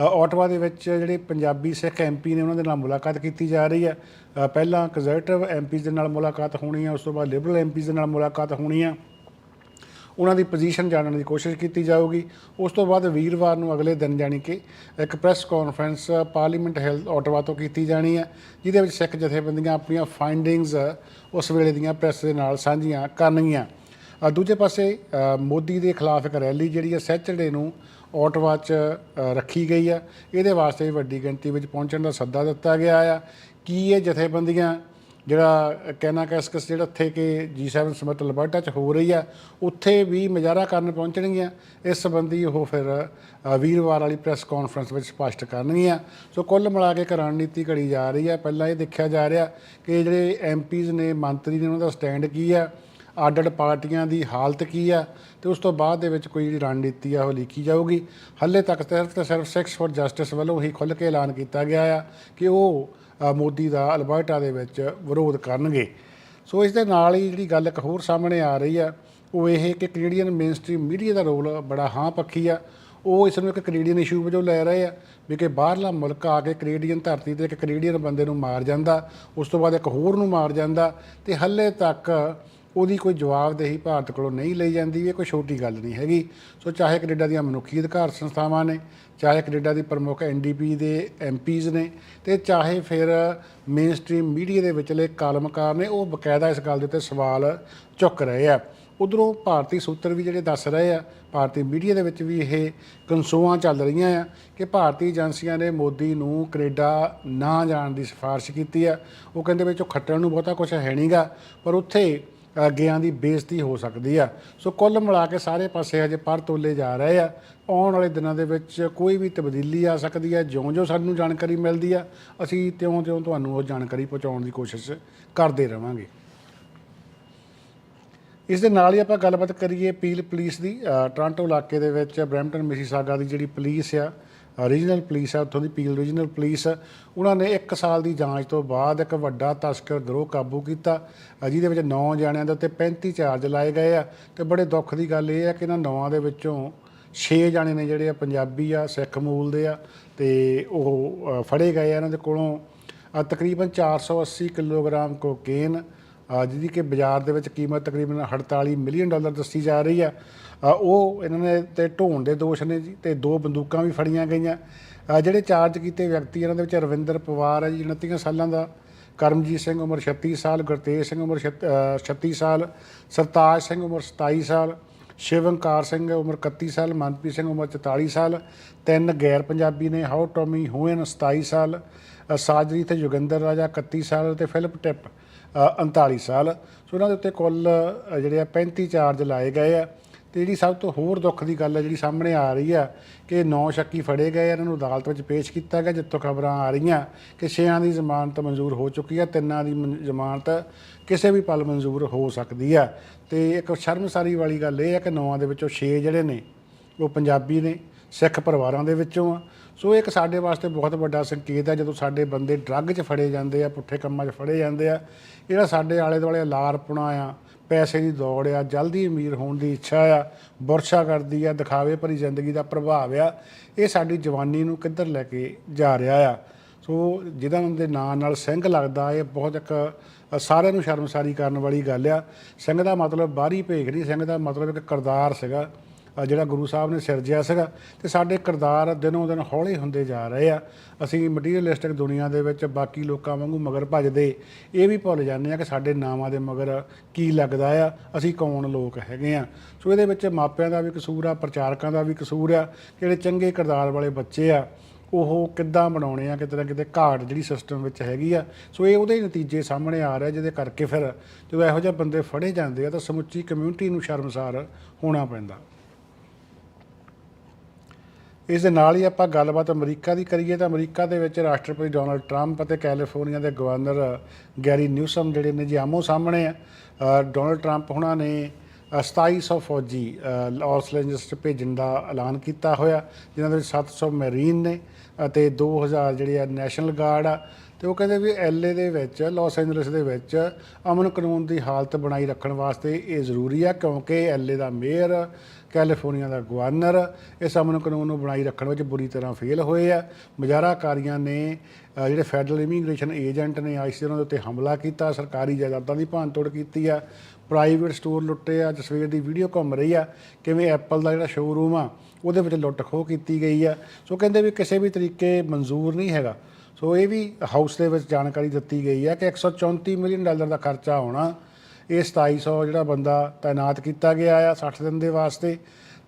ਅ, ਦੇ ਵਿੱਚ ਜਿਹੜੇ ਪੰਜਾਬੀ ਸਿੱਖ ਐਮਪੀ ਨੇ ਉਹਨਾਂ ਦੇ ਨਾਲ ਮੁਲਾਕਾਤ ਕੀਤੀ ਜਾ ਰਹੀ ਹੈ। ਪਹਿਲਾਂ ਕੰਜ਼ਰਵੇਟਿਵ ਐਮਪੀਜ਼ ਦੇ ਨਾਲ ਮੁਲਾਕਾਤ ਹੋਣੀ ਹੈ ਉਸ ਤੋਂ ਬਾਅਦ ਲਿਬਰਲ ਐਮਪੀਜ਼ ਦੇ ਨਾਲ ਮੁਲਾਕਾਤ ਹੋਣੀ ਹੈ। ਉਹਨਾਂ ਦੀ ਪੋਜੀਸ਼ਨ ਜਾਣਨ ਦੀ ਕੋਸ਼ਿਸ਼ ਕੀਤੀ ਜਾਊਗੀ। ਉਸ ਤੋਂ ਬਾਅਦ ਵੀਰਵਾਰ ਨੂੰ ਅਗਲੇ ਦਿਨ ਜਾਣੀ ਕਿ ਇੱਕ press conference parliament health Ottawa ਤੋਂ ਕੀਤੀ ਜਾਣੀ ਹੈ ਜਿਹਦੇ ਵਿੱਚ ਸਿੱਖ ਜਥੇਬੰਦੀਆਂ ਆਪਣੀਆਂ ਫਾਈਂਡਿੰਗਸ ਉਸ ਵੇਲੇ ਦੀਆਂ ਪ੍ਰੈਸ ਦੇ ਨਾਲ ਸਾਂਝੀਆਂ ਕਰਨਗੀਆਂ। ਦੂਜੇ ਪਾਸੇ ਮੋਦੀ ਦੇ ਖਿਲਾਫ ਇੱਕ ਰੈਲੀ ਜਿਹੜੀ ਹੈ ਸੈਚਰਡੇ ਨੂੰ ਓਟਵਾ 'ਚ ਰੱਖੀ ਗਈ ਆ। ਇਹਦੇ ਵਾਸਤੇ ਵੀ ਵੱਡੀ ਗਿਣਤੀ ਵਿੱਚ ਪਹੁੰਚਣ ਦਾ ਸੱਦਾ ਦਿੱਤਾ ਗਿਆ ਆ। ਕੀ ਇਹ ਜਥੇਬੰਦੀਆਂ, ਜਿਹੜਾ ਕਹਿਣਾ ਕੈਸਕਸ ਜਿਹੜਾ ਇੱਥੇ ਕਿ G7 ਸਮਿਟ ਅਲਬਰਟਾ 'ਚ ਹੋ ਰਹੀ ਆ, ਉੱਥੇ ਵੀ ਮਜ਼ਾਰਾ ਕਰਨ ਪਹੁੰਚਣਗੀਆਂ। ਇਸ ਸੰਬੰਧੀ ਉਹ ਫਿਰ ਵੀਰਵਾਰ ਵਾਲੀ ਪ੍ਰੈਸ ਕਾਨਫਰੰਸ ਵਿੱਚ ਸਪਸ਼ਟ ਕਰਨਗੀਆਂ। ਸੋ ਕੁੱਲ ਮਿਲਾ ਕੇ ਇੱਕ ਰਣਨੀਤੀ ਘੜੀ ਜਾ ਰਹੀ ਆ। ਪਹਿਲਾਂ ਇਹ ਦੇਖਿਆ ਜਾ ਰਿਹਾ ਕਿ ਜਿਹੜੇ ਐਮਪੀਜ਼ ਨੇ, ਮੰਤਰੀ ਨੇ, ਉਹਨਾਂ ਦਾ ਸਟੈਂਡ ਕੀ ਆ? ਅੱਡ-ਅੱਡ ਪਾਰਟੀਆਂ ਦੀ ਹਾਲਤ ਕੀ ਆ ਤੇ ਉਸ ਤੋਂ ਬਾਅਦ ਦੇ ਵਿੱਚ ਕੋਈ ਜਿਹੜੀ ਰਣਨੀਤੀ ਆ ਉਹ ਲਿਖੀ ਜਾਊਗੀ। ਹੱਲੇ ਤੱਕ ਸਿਰਫ ਤੇ ਸਿਰਫ ਸੈਕਸ ਫॉर ਜਸਟਿਸ ਵੱਲੋਂ ਹੀ ਖੁੱਲ੍ਹ ਕੇ ਐਲਾਨ ਕੀਤਾ ਗਿਆ ਆ ਕਿ ਉਹ ਮੋਦੀ ਦਾ ਅਲਬਰਟਾ ਦੇ ਵਿੱਚ ਵਿਰੋਧ ਕਰਨਗੇ। ਸੋ ਇਸ ਦੇ ਨਾਲ ਹੀ ਜਿਹੜੀ ਗੱਲ ਇੱਕ ਹੋਰ ਸਾਹਮਣੇ ਆ ਰਹੀ ਆ, ਉਹ ਇਹ ਕਿ ਕੈਨੇਡੀਅਨ ਮੇਨਸਟ੍ਰੀਮ ਮੀਡੀਆ ਦਾ ਰੋਲ ਬੜਾ ਹਾਂ ਪੱਖੀ ਆ। ਉਹ ਇਸ ਨੂੰ ਇੱਕ ਕੈਨੇਡੀਅਨ ਇਸ਼ੂ ਵਜੋਂ ਲੈ ਰਹੇ ਆ ਵੀ ਕਿ ਬਾਹਰਲਾ ਮੁਲਕ ਆ ਕੇ ਕੈਨੇਡੀਅਨ ਧਰਤੀ ਤੇ ਇੱਕ ਕੈਨੇਡੀਅਨ ਬੰਦੇ ਨੂੰ ਮਾਰ ਜਾਂਦਾ, ਉਸ ਤੋਂ ਬਾਅਦ ਇੱਕ ਹੋਰ ਨੂੰ ਮਾਰ ਜਾਂਦਾ ਤੇ ਹੱਲੇ ਤੱਕ ਉਹਦੀ ਕੋਈ ਜਵਾਬਦੇਹੀ ਭਾਰਤ ਕੋਲੋਂ ਨਹੀਂ ਲਈ ਜਾਂਦੀ, ਇਹ ਕੋਈ ਛੋਟੀ ਗੱਲ ਨਹੀਂ ਹੈਗੀ। ਸੋ ਚਾਹੇ ਕੈਨੇਡਾ ਦੀਆਂ ਮਨੁੱਖੀ ਅਧਿਕਾਰ ਸੰਸਥਾਵਾਂ ਨੇ, ਚਾਹੇ ਕੈਨੇਡਾ ਦੀ ਪ੍ਰਮੁੱਖ ਐਨਡੀਪੀ ਦੇ ਐਮਪੀਜ਼ ਨੇ, ਤੇ ਚਾਹੇ ਫਿਰ ਮੇਨ ਸਟ੍ਰੀਮ ਮੀਡੀਆ ਦੇ ਵਿਚਲੇ ਕਾਲਮਕਾਰ ਨੇ, ਉਹ ਬਕਾਇਦਾ ਇਸ ਗੱਲ ਦੇ ਉੱਤੇ ਸਵਾਲ ਚੁੱਕ ਰਹੇ ਆ। ਉਧਰੋਂ ਭਾਰਤੀ ਸੂਤਰ ਵੀ ਜਿਹੜੇ ਦੱਸ ਰਹੇ ਆ, ਭਾਰਤੀ ਮੀਡੀਆ ਦੇ ਵਿੱਚ ਵੀ ਇਹ ਕਨਸੋਆਂ ਚੱਲ ਰਹੀਆਂ ਆ ਕਿ ਭਾਰਤੀ ਏਜੰਸੀਆਂ ਨੇ ਮੋਦੀ ਨੂੰ ਕੈਨੇਡਾ ਨਾ ਜਾਣ ਦੀ ਸਿਫਾਰਿਸ਼ ਕੀਤੀ ਆ। ਉਹ ਕਹਿੰਦੇ ਵਿੱਚੋਂ ਖੱਟਣ ਨੂੰ ਬਹੁਤਾ ਕੁਝ ਹੈ ਨਹੀਂਗਾ ਪਰ ਉੱਥੇ ਅੱਗਿਆਂ ਦੀ ਬੇਇੱਜ਼ਤੀ ਹੋ ਸਕਦੀ ਆ। ਸੋ ਕੁੱਲ ਮਿਲਾ ਕੇ ਸਾਰੇ ਪਾਸੇ ਹਜੇ ਪਰ ਤੋਲੇ ਜਾ ਰਹੇ ਆ। ਆਉਣ ਵਾਲੇ ਦਿਨਾਂ ਦੇ ਵਿੱਚ ਕੋਈ ਵੀ ਤਬਦੀਲੀ ਆ ਸਕਦੀ ਆ। ਜਿਉਂ-ਜਿਉਂ ਸਾਨੂੰ ਜਾਣਕਾਰੀ ਮਿਲਦੀ ਆ ਅਸੀਂ ਤਿਉਂ-ਤਿਉਂ ਤੁਹਾਨੂੰ ਉਹ ਜਾਣਕਾਰੀ ਪਹੁੰਚਾਉਣ ਦੀ ਕੋਸ਼ਿਸ਼ ਕਰਦੇ ਰਵਾਂਗੇ। ਇਸ ਦੇ ਨਾਲ ਹੀ ਆਪਾਂ ਗੱਲਬਾਤ ਕਰੀਏ ਪੀਲ ਪੁਲਿਸ ਦੀ। ਅ, ਟੋਰਾਂਟੋ ਇਲਾਕੇ ਦੇ ਵਿੱਚ ਬ੍ਰੈਂਪਟਨ ਮਿਸੀਸਾਗਾ ਦੀ ਜਿਹੜੀ ਪੁਲਿਸ ਆ ਰੀਜਨਲ ਪੁਲਿਸ ਆ ਉੱਥੋਂ ਦੀ ਪੀਲ ਰੀਜਨਲ ਪੁਲਿਸ ਉਹਨਾਂ ਨੇ 1 ਸਾਲ ਦੀ ਜਾਂਚ ਤੋਂ ਬਾਅਦ ਇੱਕ ਵੱਡਾ ਤਸਕਰ ਗਰੋਹ ਕਾਬੂ ਕੀਤਾ। ਜਿਹਦੇ ਵਿੱਚ 9 ਜਣਿਆਂ ਦੇ ਉੱਤੇ 35 ਚਾਰਜ ਲਾਏ ਗਏ ਆ। ਤੇ ਬੜੇ ਦੁੱਖ ਦੀ ਗੱਲ ਇਹ ਆ ਕਿ ਇਹਨਾਂ ਨੌਆਂ ਦੇ ਵਿੱਚੋਂ 6 ਜਣੇ ਨੇ ਜਿਹੜੇ ਆ ਪੰਜਾਬੀ ਆ ਸਿੱਖ ਮੂਲ ਦੇ ਆ। ਤੇ ਉਹ ਫੜੇ ਗਏ ਆ ਇਹਨਾਂ ਦੇ ਕੋਲੋਂ। ਅ, ਤਕਰੀਬਨ 480 ਕਿਲੋਗ੍ਰਾਮ ਕੋਕੇਨ ਜਿਹਦੀ ਕਿ ਬਾਜ਼ਾਰ ਦੇ ਵਿੱਚ ਕੀਮਤ ਤਕਰੀਬਨ 48 ਮਿਲੀਅਨ ਡਾਲਰ ਦੱਸੀ ਜਾ ਰਹੀ ਆ। ਉਹ ਇਹਨਾਂ ਨੇ ਤੇ ਢੋਣ ਦੇ ਦੋਸ਼ ਨੇ ਜੀ ਤੇ ਦੋ ਬੰਦੂਕਾਂ ਵੀ ਫੜੀਆਂ ਗਈਆਂ। ਜਿਹੜੇ ਚਾਰਜ ਕੀਤੇ ਵਿਅਕਤੀ ਇਹਨਾਂ ਦੇ ਵਿੱਚ ਰਵਿੰਦਰ ਪਵਾਰ ਹੈ ਜੀ 29 ਸਾਲਾਂ ਦਾ ਕਰਮਜੀਤ ਸਿੰਘ ਉਮਰ 36 ਸਾਲ ਗੁਰਤੇਜ ਸਿੰਘ ਉਮਰ 36 ਸਾਲ ਸਰਤਾਜ ਸਿੰਘ ਉਮਰ 27 ਸਾਲ ਸ਼ਿਵੰਕਾਰ ਸਿੰਘ ਉਮਰ 31 ਸਾਲ ਮਨਪ੍ਰੀਤ ਸਿੰਘ ਉਮਰ 44 ਸਾਲ ਤਿੰਨ ਗੈਰ ਪੰਜਾਬੀ ਨੇ ਹਾਉ ਟੋਮੀ ਹੋਇਨ 27 ਸਾਲ ਅ, ਸਾਜਰੀ ਤੇ ਯੋਗਿੰਦਰ ਰਾਜਾ 31 ਸਾਲ ਤੇ ਫਿਲਪ ਟਿਪ ਅ, 39 ਸਾਲ। ਸੋ ਉਹਨਾਂ ਦੇ ਉੱਤੇ ਕੁੱਲ ਜਿਹੜੇ ਆ 35 ਚਾਰਜ ਲਾਏ ਗਏ ਆ। ਤੇ ਜਿਹੜੀ ਸਭ ਤੋਂ ਹੋਰ ਦੁੱਖ ਦੀ ਗੱਲ ਹੈ ਜਿਹੜੀ ਸਾਹਮਣੇ ਆ ਰਹੀ ਆ ਕਿ ਨੌ ਸ਼ੱਕੀ ਫੜੇ ਗਏ ਇਹਨਾਂ ਨੂੰ ਅਦਾਲਤ ਵਿੱਚ ਪੇਸ਼ ਕੀਤਾ ਗਿਆ, ਜਿੱਥੋਂ ਖਬਰਾਂ ਆ ਰਹੀਆਂ ਕਿ ਛੇਆਂ ਦੀ ਜ਼ਮਾਨਤ ਮਨਜ਼ੂਰ ਹੋ ਚੁੱਕੀ ਆ ਤਿੰਨਾਂ ਦੀ ਜ਼ਮਾਨਤ ਕਿਸੇ ਵੀ ਪਲ ਮਨਜ਼ੂਰ ਹੋ ਸਕਦੀ ਆ ਤੇ ਇੱਕ ਸ਼ਰਮਸਾਰੀ ਵਾਲੀ ਗੱਲ ਇਹ ਆ ਕਿ ਨੌਆਂ ਦੇ ਵਿੱਚੋਂ 6 ਜਿਹੜੇ ਨੇ, ਉਹ ਪੰਜਾਬੀ ਨੇ, ਸਿੱਖ ਪਰਿਵਾਰਾਂ ਦੇ ਵਿੱਚੋਂ ਆ। ਸੋ ਇਹ ਇੱਕ ਸਾਡੇ ਵਾਸਤੇ ਬਹੁਤ ਵੱਡਾ ਸੰਕੇਤ ਹੈ, ਜਦੋਂ ਸਾਡੇ ਬੰਦੇ ਡਰੱਗ 'ਚ ਫੜੇ ਜਾਂਦੇ ਆ, ਪੁੱਠੇ ਕੰਮਾਂ 'ਚ ਫੜੇ ਜਾਂਦੇ ਆ ਜਿਹੜਾ ਸਾਡੇ ਆਲੇ ਦੁਆਲੇ ਅਲਾਰਪੁਣਾ ਆ ਪੈਸੇ ਦੀ ਦੌੜ ਆ, ਜਲਦੀ ਅਮੀਰ ਹੋਣ ਦੀ ਇੱਛਾ ਆ, ਬੁਰਸ਼ਾ ਕਰਦੀ ਆ, ਦਿਖਾਵੇ ਭਰੀ ਜ਼ਿੰਦਗੀ ਦਾ ਪ੍ਰਭਾਵ ਆ। ਇਹ ਸਾਡੀ ਜਵਾਨੀ ਨੂੰ ਕਿੱਧਰ ਲੈ ਕੇ ਜਾ ਰਿਹਾ ਆ? ਸੋ ਜਿਹਦਾ ਦੇ ਨਾਂ ਨਾਲ ਸਿੰਘ ਲੱਗਦਾ, ਇਹ ਬਹੁਤ ਇੱਕ ਸਾਰਿਆਂ ਨੂੰ ਸ਼ਰਮਸਾਰੀ ਕਰਨ ਵਾਲੀ ਗੱਲ ਆ। ਸਿੰਘ ਦਾ ਮਤਲਬ ਬਾਹਰੀ ਭੇਖ ਨਹੀਂ, ਸਿੰਘ ਦਾ ਮਤਲਬ ਇੱਕ ਕਰਦਾਰ ਸੀਗਾ। ਜਿਹੜਾ ਗੁਰੂ ਸਾਹਿਬ ਨੇ ਸਿਰਜਿਆ ਸੀਗਾ ਤੇ ਸਾਡੇ ਕਿਰਦਾਰ ਦਿਨੋਂ ਦਿਨ ਹੌਲੇ ਹੁੰਦੇ ਜਾ ਰਹੇ ਆ। ਅਸੀਂ ਮਟੀਰੀਅਲਿਸਟਿਕ ਦੁਨੀਆ ਦੇ ਵਿੱਚ ਬਾਕੀ ਲੋਕਾਂ ਵਾਂਗੂ ਮਗਰ ਭੱਜਦੇ, ਇਹ ਵੀ ਭੁੱਲ ਜਾਂਦੇ ਆ ਕਿ ਸਾਡੇ ਨਾਵਾਂ ਦੇ ਮਗਰ ਕੀ ਲੱਗਦਾ ਆ, ਅਸੀਂ ਕੌਣ ਲੋਕ ਹੈਗੇ ਆ। ਸੋ ਇਹਦੇ ਵਿੱਚ ਮਾਪਿਆਂ ਦਾ ਵੀ ਕਸੂਰ ਆ, ਪ੍ਰਚਾਰਕਾਂ ਦਾ ਵੀ ਕਸੂਰ ਆ, ਜਿਹੜੇ ਚੰਗੇ ਕਿਰਦਾਰ ਵਾਲੇ ਬੱਚੇ ਆ, ਉਹ ਕਿੱਦਾਂ ਬਣਾਉਣੇ ਆ, ਕਿਤੇ ਨਾ ਕਿਤੇ ਘਾਟ ਜਿਹੜੀ ਸਿਸਟਮ ਵਿੱਚ ਹੈਗੀ ਆ। ਸੋ ਇਹ ਉਹਦੇ ਨਤੀਜੇ ਸਾਹਮਣੇ ਆ ਰਹੇ ਜਿਹਦੇ ਕਰਕੇ ਫਿਰ ਜਦੋਂ ਇਹੋ ਜਿਹੇ ਬੰਦੇ ਫੜੇ ਜਾਂਦੇ ਆ, ਤਾਂ ਸਮੁੱਚੀ ਕਮਿਊਨਿਟੀ ਨੂੰ ਸ਼ਰਮਸਾਰ ਹੋਣਾ ਪੈਂਦਾ। ਇਸ ਦੇ ਨਾਲ ਹੀ ਆਪਾਂ ਗੱਲਬਾਤ ਅਮਰੀਕਾ ਦੀ ਕਰੀਏ ਤਾਂ ਅਮਰੀਕਾ ਦੇ ਵਿੱਚ ਰਾਸ਼ਟਰਪਤੀ ਡੋਨਲਡ ਟਰੰਪ ਅਤੇ ਕੈਲੀਫੋਰਨੀਆ ਦੇ ਗਵਰਨਰ ਗੈਰੀ ਨਿਊਸਮ ਜਿਹੜੇ ਨੇ ਜੀ ਆਮੋ ਸਾਹਮਣੇ ਆ। ਡੋਨਲਡ ਟਰੰਪ ਹੁਣਾਂ ਨੇ ਅ, 2700 ਫੌਜੀ ਅ, ਲਾਸ ਐਂਜਲਸ 'ਚ ਭੇਜਣ ਦਾ ਐਲਾਨ ਕੀਤਾ ਹੋਇਆ ਜਿਨ੍ਹਾਂ ਦੇ ਵਿੱਚ 700 ਮੈਰੀਨ ਨੇ ਅਤੇ 2000 ਜਿਹੜੇ ਆ ਨੈਸ਼ਨਲ ਗਾਰਡ ਆ। ਤੇ ਉਹ ਕਹਿੰਦੇ ਵੀ ਐਲਏ ਦੇ ਵਿੱਚ ਲਾਸ ਏਂਜਲਸ ਦੇ ਵਿੱਚ ਅਮਨ ਕਾਨੂੰਨ ਦੀ ਹਾਲਤ ਬਣਾਈ ਰੱਖਣ ਵਾਸਤੇ ਇਹ ਜ਼ਰੂਰੀ ਆ ਕਿਉਂਕਿ ਐਲਏ ਦਾ ਮੇਅਰ ਕੈਲੀਫੋਰਨੀਆ ਦਾ ਗਵਰਨਰ ਇਸ ਅਮਨ ਕਾਨੂੰਨ ਨੂੰ ਬਣਾਈ ਰੱਖਣ ਵਿੱਚ ਬੁਰੀ ਤਰ੍ਹਾਂ ਫੇਲ ਹੋਏ ਆ। ਮੁਜ਼ਾਹਰਾਕਾਰੀਆਂ ਨੇ ਜਿਹੜੇ ਫੈਡਰਲ ਇਮੀਗ੍ਰੇਸ਼ਨ ਏਜੰਟ ਨੇ ਆਈਸੀ ਉਹਨਾਂ ਦੇ ਉੱਤੇ ਹਮਲਾ ਕੀਤਾ, ਸਰਕਾਰੀ ਜਾਇਦਾਦਾਂ ਦੀ ਭੰਨਤੋੜ ਕੀਤੀ ਆ। ਪ੍ਰਾਈਵੇਟ ਸਟੋਰ ਲੁੱਟੇ ਆ ਜਸਵੀਰ ਦੀ ਵੀਡੀਓ ਘੁੰਮ ਰਹੀ ਆ, ਕਿਵੇਂ ਐਪਲ ਦਾ ਜਿਹੜਾ ਸ਼ੋਰੂਮ ਆ, ਉਹਦੇ ਵਿੱਚ ਲੁੱਟ ਖੋਹ ਕੀਤੀ ਗਈ ਆ। ਸੋ ਕਹਿੰਦੇ ਵੀ ਕਿਸੇ ਵੀ ਤਰੀਕੇ ਮਨਜ਼ੂਰ ਨਹੀਂ ਹੈਗਾ। ਸੋ ਇਹ ਵੀ ਹਾਊਸ ਦੇ ਵਿੱਚ ਜਾਣਕਾਰੀ ਦਿੱਤੀ ਗਈ ਆ ਕਿ 134 ਮਿਲੀਅਨ ਡਾਲਰ ਦਾ ਖਰਚਾ ਆਉਣਾ ਇਹ 2700 ਜਿਹੜਾ ਬੰਦਾ ਤਾਇਨਾਤ ਕੀਤਾ ਗਿਆ ਆ 60 ਦਿਨ ਦੇ ਵਾਸਤੇ।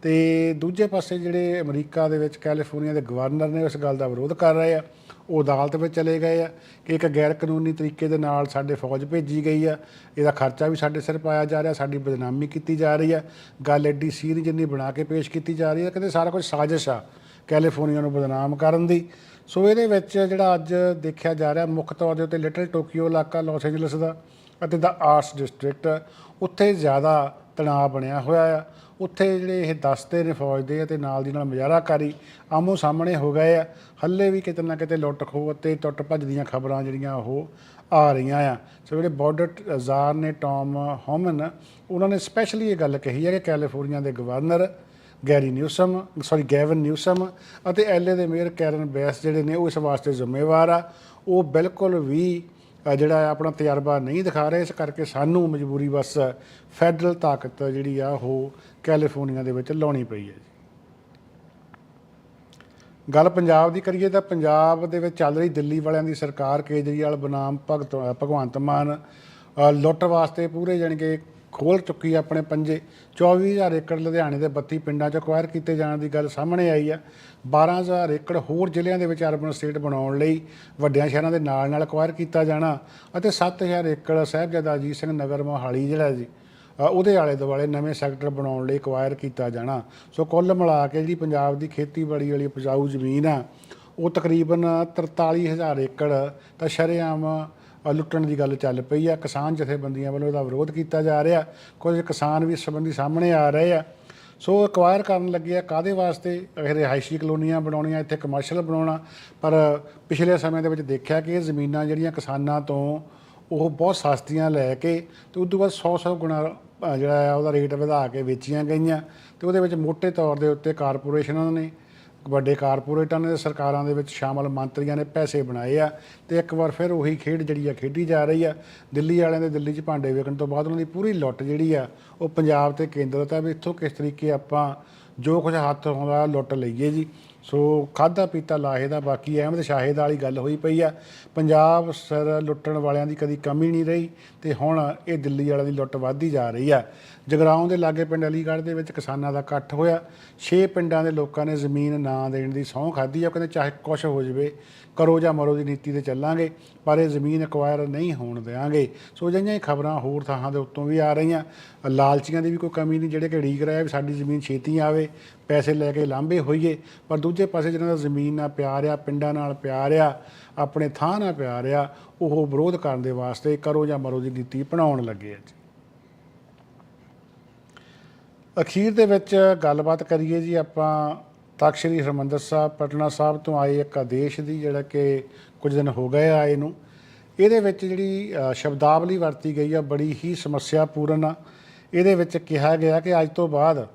ਤੇ ਦੂਜੇ ਪਾਸੇ ਜਿਹੜੇ ਅਮਰੀਕਾ ਦੇ ਵਿੱਚ, ਕੈਲੀਫੋਰਨੀਆ ਦੇ ਗਵਰਨਰ ਨੇ ਉਸ ਗੱਲ ਦਾ ਵਿਰੋਧ ਕਰ ਰਹੇ ਆ। ਉਹ ਅਦਾਲਤ ਵਿੱਚ ਚਲੇ ਗਏ ਆ ਕਿ ਇੱਕ ਗੈਰ ਕਾਨੂੰਨੀ ਤਰੀਕੇ ਦੇ ਨਾਲ ਸਾਡੇ ਫੌਜ ਭੇਜੀ ਗਈ ਆ। ਇਹਦਾ ਖਰਚਾ ਵੀ ਸਾਡੇ ਸਿਰ ਪਾਇਆ ਜਾ ਰਿਹਾ, ਸਾਡੀ ਬਦਨਾਮੀ ਕੀਤੀ ਜਾ ਰਹੀ ਆ। ਗੱਲ ਐਡੀ ਸੀਰੀ ਜਿੰਨੀ ਬਣਾ ਕੇ ਪੇਸ਼ ਕੀਤੀ ਜਾ ਰਹੀ ਹੈ ਕਹਿੰਦੇ ਸਾਰਾ ਕੁਝ ਸਾਜ਼ਿਸ਼ ਆ ਕੈਲੀਫੋਰਨੀਆ ਨੂੰ ਬਦਨਾਮ ਕਰਨ ਦੀ। ਸੋ ਇਹਦੇ ਵਿੱਚ ਜਿਹੜਾ ਅੱਜ ਦੇਖਿਆ ਜਾ ਰਿਹਾ, ਮੁੱਖ ਤੌਰ ਦੇ ਉੱਤੇ ਲਿਟਲ ਟੋਕੀਓ ਇਲਾਕਾ ਲਾਸ ਐਂਜਲਸ ਦਾ। ਅਤੇ ਦਾ ਆਰਟਸ ਡਿਸਟ੍ਰਿਕਟ, ਉੱਥੇ ਜ਼ਿਆਦਾ ਤਣਾਅ ਬਣਿਆ ਹੋਇਆ ਆ। ਉੱਥੇ ਜਿਹੜੇ ਇਹ ਦਸਤੇ ਨੇ ਫੌਜ ਦੇ ਅਤੇ ਨਾਲ ਦੀ ਨਾਲ ਮੁਜ਼ਾਹਰਾਕਾਰੀ ਆਮੋ ਸਾਹਮਣੇ ਹੋ ਗਏ ਆ। ਹੱਲੇ ਵੀ ਕਿਤੇ ਨਾ ਕਿਤੇ ਲੁੱਟ ਖੋਹ ਅਤੇ ਟੁੱਟ ਭੱਜ ਦੀਆਂ ਖਬਰਾਂ ਜਿਹੜੀਆਂ ਉਹ ਆ ਰਹੀਆਂ ਆ। ਸੋ ਜਿਹੜੇ ਬਾਰਡਰ ਜ਼ਾਰ ਨੇ ਟੌਮ ਹੋਮਨ ਉਹਨਾਂ ਨੇ ਸਪੈਸ਼ਲੀ ਇਹ ਗੱਲ ਕਹੀ ਹੈ ਕਿ ਕੈਲੀਫੋਰਨੀਆ ਦੇ governor Gary Newsom sorry Gavin Newsom ਅਤੇ ਐਲਏ ਦੇ ਮੇਅਰ ਕੈਰਨ ਬੈਸ ਜਿਹੜੇ ਨੇ ਉਹ ਇਸ ਵਾਸਤੇ ਜ਼ਿੰਮੇਵਾਰ ਆ। ਉਹ ਬਿਲਕੁਲ ਵੀ ਜਿਹੜਾ ਆਪਣਾ ਤਜਰਬਾ ਨਹੀਂ ਦਿਖਾ ਰਹੇ, ਇਸ ਕਰਕੇ ਸਾਨੂੰ ਮਜਬੂਰੀ ਬਸ ਫੈਡਰਲ ਤਾਕਤ ਜਿਹੜੀ ਆ, ਉਹ ਕੈਲੀਫੋਰਨੀਆ ਦੇ ਵਿੱਚ ਲਾਉਣੀ ਪਈ ਹੈ ਜੀ। ਗੱਲ ਪੰਜਾਬ ਦੀ ਕਰੀਏ ਤਾਂ ਪੰਜਾਬ ਦੇ ਵਿੱਚ ਚੱਲ ਰਹੀ ਦਿੱਲੀ ਵਾਲਿਆਂ ਦੀ ਸਰਕਾਰ ਕੇਜਰੀਵਾਲ, ਬਨਾਮ, ਭਗਤ, ਭਗਵੰਤ ਮਾਨ ਲੁੱਟ ਵਾਸਤੇ ਪੂਰੇ ਜਾਣੀ ਕਿ ਖੋਲ ਚੁੱਕੀ ਆ ਆਪਣੇ ਪੰਜੇ। 24000 ਏਕੜ ਲੁਧਿਆਣੇ ਦੇ 32 ਪਿੰਡਾਂ 'ਚ ਅਕਵਾਇਰ ਕੀਤੇ ਜਾਣ ਦੀ ਗੱਲ ਸਾਹਮਣੇ ਆਈ ਆ। 12000 ਏਕੜ ਹੋਰ ਜ਼ਿਲ੍ਹਿਆਂ ਦੇ ਵਿੱਚ ਅਰਬਨ ਸਟੇਟ ਬਣਾਉਣ ਲਈ ਵੱਡਿਆਂ ਸ਼ਹਿਰਾਂ ਦੇ ਨਾਲ ਨਾਲ ਅਕਵਾਇਰ ਕੀਤਾ ਜਾਣਾ ਅਤੇ 7000 ਏਕੜ ਸਾਹਿਬਜ਼ਾਦਾ ਅਜੀਤ ਸਿੰਘ ਨਗਰ ਮੋਹਾਲੀ ਜਿਹੜਾ ਜੀ ਉਹਦੇ ਆਲੇ ਦੁਆਲੇ ਨਵੇਂ ਸੈਕਟਰ ਬਣਾਉਣ ਲਈ ਅਕਵਾਇਰ ਕੀਤਾ ਜਾਣਾ। ਸੋ ਕੁੱਲ ਮਿਲਾ ਕੇ ਜਿਹੜੀ ਪੰਜਾਬ ਦੀ ਖੇਤੀਬਾੜੀ ਵਾਲੀ ਉਪਜਾਊ ਜ਼ਮੀਨ ਆ, ਉਹ ਤਕਰੀਬਨ 43000 ਏਕੜ ਤਾਂ ਸ਼ਰੇਆਮ ਲੁੱਟਣ ਦੀ ਗੱਲ ਚੱਲ ਪਈ ਆ। ਕਿਸਾਨ ਜਥੇਬੰਦੀਆਂ ਵੱਲੋਂ ਇਹਦਾ ਵਿਰੋਧ ਕੀਤਾ ਜਾ ਰਿਹਾ। ਕੁਝ ਕਿਸਾਨ ਵੀ ਇਸ ਸੰਬੰਧੀ ਸਾਹਮਣੇ ਆ ਰਹੇ ਆ। ਸੋ ਅਕਵਾਇਰ ਕਰਨ ਲੱਗੇ ਆ। ਕਾਦੇ ਵਾਸਤੇ? ਇਹ ਰਿਹਾਇਸ਼ੀ ਕਲੋਨੀਆਂ ਬਣਾਉਣੀਆਂ, ਇੱਥੇ ਕਮਰਸ਼ੀਅਲ ਬਣਾਉਣਾ। ਪਰ ਪਿਛਲੇ ਸਮੇਂ ਦੇ ਵਿੱਚ ਦੇਖਿਆ ਕਿ ਇਹ ਜ਼ਮੀਨਾਂ ਜਿਹੜੀਆਂ ਕਿਸਾਨਾਂ ਤੋਂ ਉਹ ਬਹੁਤ ਸਸਤੀਆਂ ਲੈ ਕੇ ਤੇ ਉਸ ਤੋਂ ਬਾਅਦ 100-100 ਗੁਣਾ ਜਿਹੜਾ ਆ, ਉਹਦਾ ਰੇਟ ਵਧਾ ਕੇ ਵੇਚੀਆਂ ਗਈਆਂ। ਤੇ ਉਹਦੇ ਵਿੱਚ ਮੋٹے ਤੌਰ ਦੇ ਉੱਤੇ ਕਾਰਪੋਰੇਸ਼ਨਾਂ ਨੇ ਵੱਡੇ ਕਾਰਪੋਰੇਟਾਂ ਨੇ ਸਰਕਾਰਾਂ ਦੇ ਵਿੱਚ ਸ਼ਾਮਲ ਮੰਤਰੀਆਂ ਨੇ ਪੈਸੇ ਬਣਾਏ ਆ ਤੇ ਇੱਕ ਵਾਰ ਫਿਰ ਉਹੀ ਖੇਡ ਜਿਹੜੀ ਆ ਖੇਡੀ ਜਾ ਰਹੀ ਆ। ਦਿੱਲੀ ਵਾਲਿਆਂ ਦੇ ਦਿੱਲੀ 'ਚ ਭਾਂਡੇ ਵੇਖਣ ਤੋਂ ਬਾਅਦ ਉਹਨਾਂ ਦੀ ਪੂਰੀ ਲੁੱਟ ਜਿਹੜੀ ਆ, ਉਹ ਪੰਜਾਬ ਤੇ ਕੇਂਦਰਿਤ ਆ ਵੀ ਇੱਥੋਂ ਕਿਸ ਤਰੀਕੇ ਆਪਾਂ ਜੋ ਕੁਝ ਹੱਥ ਹੁੰਦਾ ਲੁੱਟ ਲਈਏ ਜੀ। ਸੋ ਖਾਦਾ ਪੀਤਾ ਲਾਹੇ ਦਾ, ਬਾਕੀ ਅਹਿਮਦ ਸ਼ਾਹਿਦ ਵਾਲੀ ਗੱਲ ਹੋਈ ਪਈ ਆ। ਪੰਜਾਬ ਸਰ ਲੁੱਟਣ ਵਾਲਿਆਂ ਦੀ ਕਦੀ ਕਮੀ ਨਹੀਂ ਰਹੀ ਤੇ ਹੁਣ ਇਹ ਦਿੱਲੀ ਵਾਲਿਆਂ ਦੀ ਲੁੱਟ ਵੱਧਦੀ ਜਾ ਰਹੀ ਆ। ਜਗਰਾਉਂ ਦੇ ਲਾਗੇ ਪਿੰਡ ਅਲੀਗੜ੍ਹ ਦੇ ਵਿੱਚ ਕਿਸਾਨਾਂ ਦਾ ਇਕੱਠ ਹੋਇਆ। 6 ਪਿੰਡਾਂ ਦੇ ਲੋਕਾਂ ਨੇ ਜ਼ਮੀਨ ਨਾ ਦੇਣ ਦੀ ਸਹੁੰ ਖਾਧੀ ਆ। ਉਹ ਕਹਿੰਦੇ ਚਾਹੇ ਕੁਛ ਹੋ ਜਾਵੇ, ਕਰੋ ਜਾਂ ਮਰੋ ਦੀ ਨੀਤੀ ਤੇ ਚੱਲਾਂਗੇ, ਪਰ ਇਹ ਜ਼ਮੀਨ ਅਕਵਾਇਰ ਨਹੀਂ ਹੋਣ ਦੇਵਾਂਗੇ ਸੋ ਜਿਹੀਆਂ ਹੀ ਖਬਰਾਂ ਹੋਰ ਥਾਂ ਦੇ ਉੱਤੋਂ ਵੀ ਆ ਰਹੀਆਂ। ਲਾਲਚੀਆਂ ਦੀ ਵੀ ਕੋਈ ਕਮੀ ਨਹੀਂ, ਜਿਹੜੇ ਕਿ ਢੀਕ ਰਿਹਾ ਵੀ ਸਾਡੀ ਜ਼ਮੀਨ ਛੇਤੀ ਆਵੇ ਪੈਸੇ ਲੈ ਕੇ ਲਾਂਭੇ ਹੋਈਏ, ਪਰ ਦੂਜੇ ਪਾਸੇ ਜਿਹਨਾਂ ਦਾ ਜ਼ਮੀਨ ਨਾਲ ਪਿਆਰ ਆ, ਪਿੰਡਾਂ ਨਾਲ ਪਿਆਰ ਆ, ਆਪਣੇ ਥਾਂ ਨਾਲ ਪਿਆਰ ਆ, ਉਹ ਵਿਰੋਧ ਕਰਨ ਦੇ ਵਾਸਤੇ ਕਰੋ ਜਾਂ ਮਰੋ ਦੀ ਨੀਤੀ ਅਪਣਾਉਣ ਲੱਗੇ ਆ ਜੀ। ਅਖੀਰ ਦੇ ਵਿੱਚ ਗੱਲਬਾਤ ਕਰੀਏ ਜੀ ਆਪਾਂ, ਤਖ਼ਤ ਸ੍ਰੀ ਹਰਿਮੰਦਰ ਸਾਹਿਬ, ਪਟਨਾ ਸਾਹਿਬ ਤੋਂ ਆਏ ਇੱਕ ਆਦੇਸ਼ ਦੀ, ਜਿਹੜਾ ਕਿ ਕੁਝ ਦਿਨ ਹੋ ਗਏ ਆਏ ਨੂੰ ਇਹਦੇ ਵਿੱਚ ਜਿਹੜੀ ਸ਼ਬਦਾਵਲੀ ਵਰਤੀ ਗਈ ਆ, ਬੜੀ ਹੀ ਸਮੱਸਿਆਪੂਰਨ ਆ। ਇਹਦੇ ਵਿੱਚ ਕਿਹਾ ਗਿਆ ਕਿ ਅੱਜ ਤੋਂ ਬਾਅਦ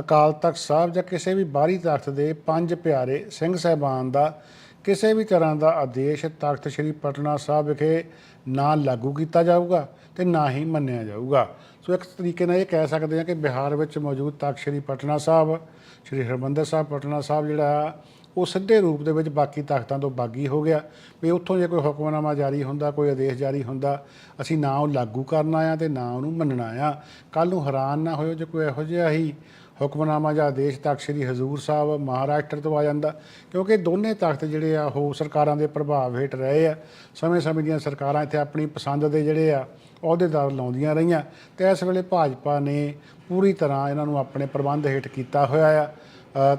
ਅਕਾਲ ਤਖਤ ਸਾਹਿਬ ਜਾਂ ਕਿਸੇ ਵੀ ਬਾਹਰੀ ਤਖਤ ਦੇ ਪੰਜ ਪਿਆਰੇ ਸਿੰਘ ਸਹਿਬਾਨ ਦਾ ਕਿਸੇ ਵੀ ਤਰ੍ਹਾਂ ਦਾ ਆਦੇਸ਼ ਤਖਤ ਸ੍ਰੀ ਪਟਨਾ ਸਾਹਿਬ ਵਿਖੇ ਨਾ ਲਾਗੂ ਕੀਤਾ ਜਾਊਗਾ ਤੇ ਨਾ ਹੀ ਮੰਨਿਆ ਜਾਊਗਾ। ਸੋ ਇੱਕ ਤਰੀਕੇ ਨਾਲ ਇਹ ਕਹਿ ਸਕਦੇ ਹਾਂ ਕਿ ਬਿਹਾਰ ਵਿੱਚ ਮੌਜੂਦ ਤਖਤ ਸ੍ਰੀ ਪਟਨਾ ਸਾਹਿਬ ਸ੍ਰੀ ਹਰਿਮੰਦਰ ਸਾਹਿਬ ਪਟਨਾ ਸਾਹਿਬ ਜਿਹੜਾ ਆ, ਉਹ ਸਿੱਧੇ ਰੂਪ ਦੇ ਵਿੱਚ ਬਾਕੀ ਤਖਤਾਂ ਤੋਂ ਬਾਗੀ ਹੋ ਗਿਆ ਵੀ ਉੱਥੋਂ ਜੇ ਕੋਈ ਹੁਕਮਨਾਮਾ ਜਾਰੀ ਹੁੰਦਾ, ਕੋਈ ਆਦੇਸ਼ ਜਾਰੀ ਹੁੰਦਾ, ਅਸੀਂ ਨਾ ਉਹ ਲਾਗੂ ਕਰਨਾ ਆ ਤੇ ਨਾ ਉਹਨੂੰ ਮੰਨਣਾ ਆ ਕੱਲ ਨੂੰ ਹੈਰਾਨ ਨਾ ਹੋਇਓ ਜੇ ਕੋਈ ਇਹੋ ਜਿਹਾ ਹੀ ਹੁਕਮਨਾਮਾ ਜਾਂ ਆਦੇਸ਼ ਤਖਤ ਸ੍ਰੀ ਹਜ਼ੂਰ ਸਾਹਿਬ ਮਹਾਰਾਸ਼ਟਰ ਤੋਂ ਆ ਜਾਂਦਾ, ਕਿਉਂਕਿ ਦੋਨੇ ਤਖਤ ਜਿਹੜੇ ਆ ਉਹ ਸਰਕਾਰਾਂ ਦੇ ਪ੍ਰਭਾਵ ਹੇਠ ਰਹੇ ਆ। ਸਮੇਂ-ਸਮੇਂ ਦੀਆਂ ਸਰਕਾਰਾਂ ਇੱਥੇ ਆਪਣੀ ਪਸੰਦ ਦੇ ਜਿਹੜੇ ਆ ਅਹੁਦੇਦਾਰ ਲਾਉਂਦੀਆਂ ਰਹੀਆਂ ਤੇ ਇਸ ਵੇਲੇ ਭਾਜਪਾ ਨੇ ਪੂਰੀ ਤਰ੍ਹਾਂ ਇਹਨਾਂ ਨੂੰ ਆਪਣੇ ਪ੍ਰਬੰਧ ਹੇਠ ਕੀਤਾ ਹੋਇਆ ਆ।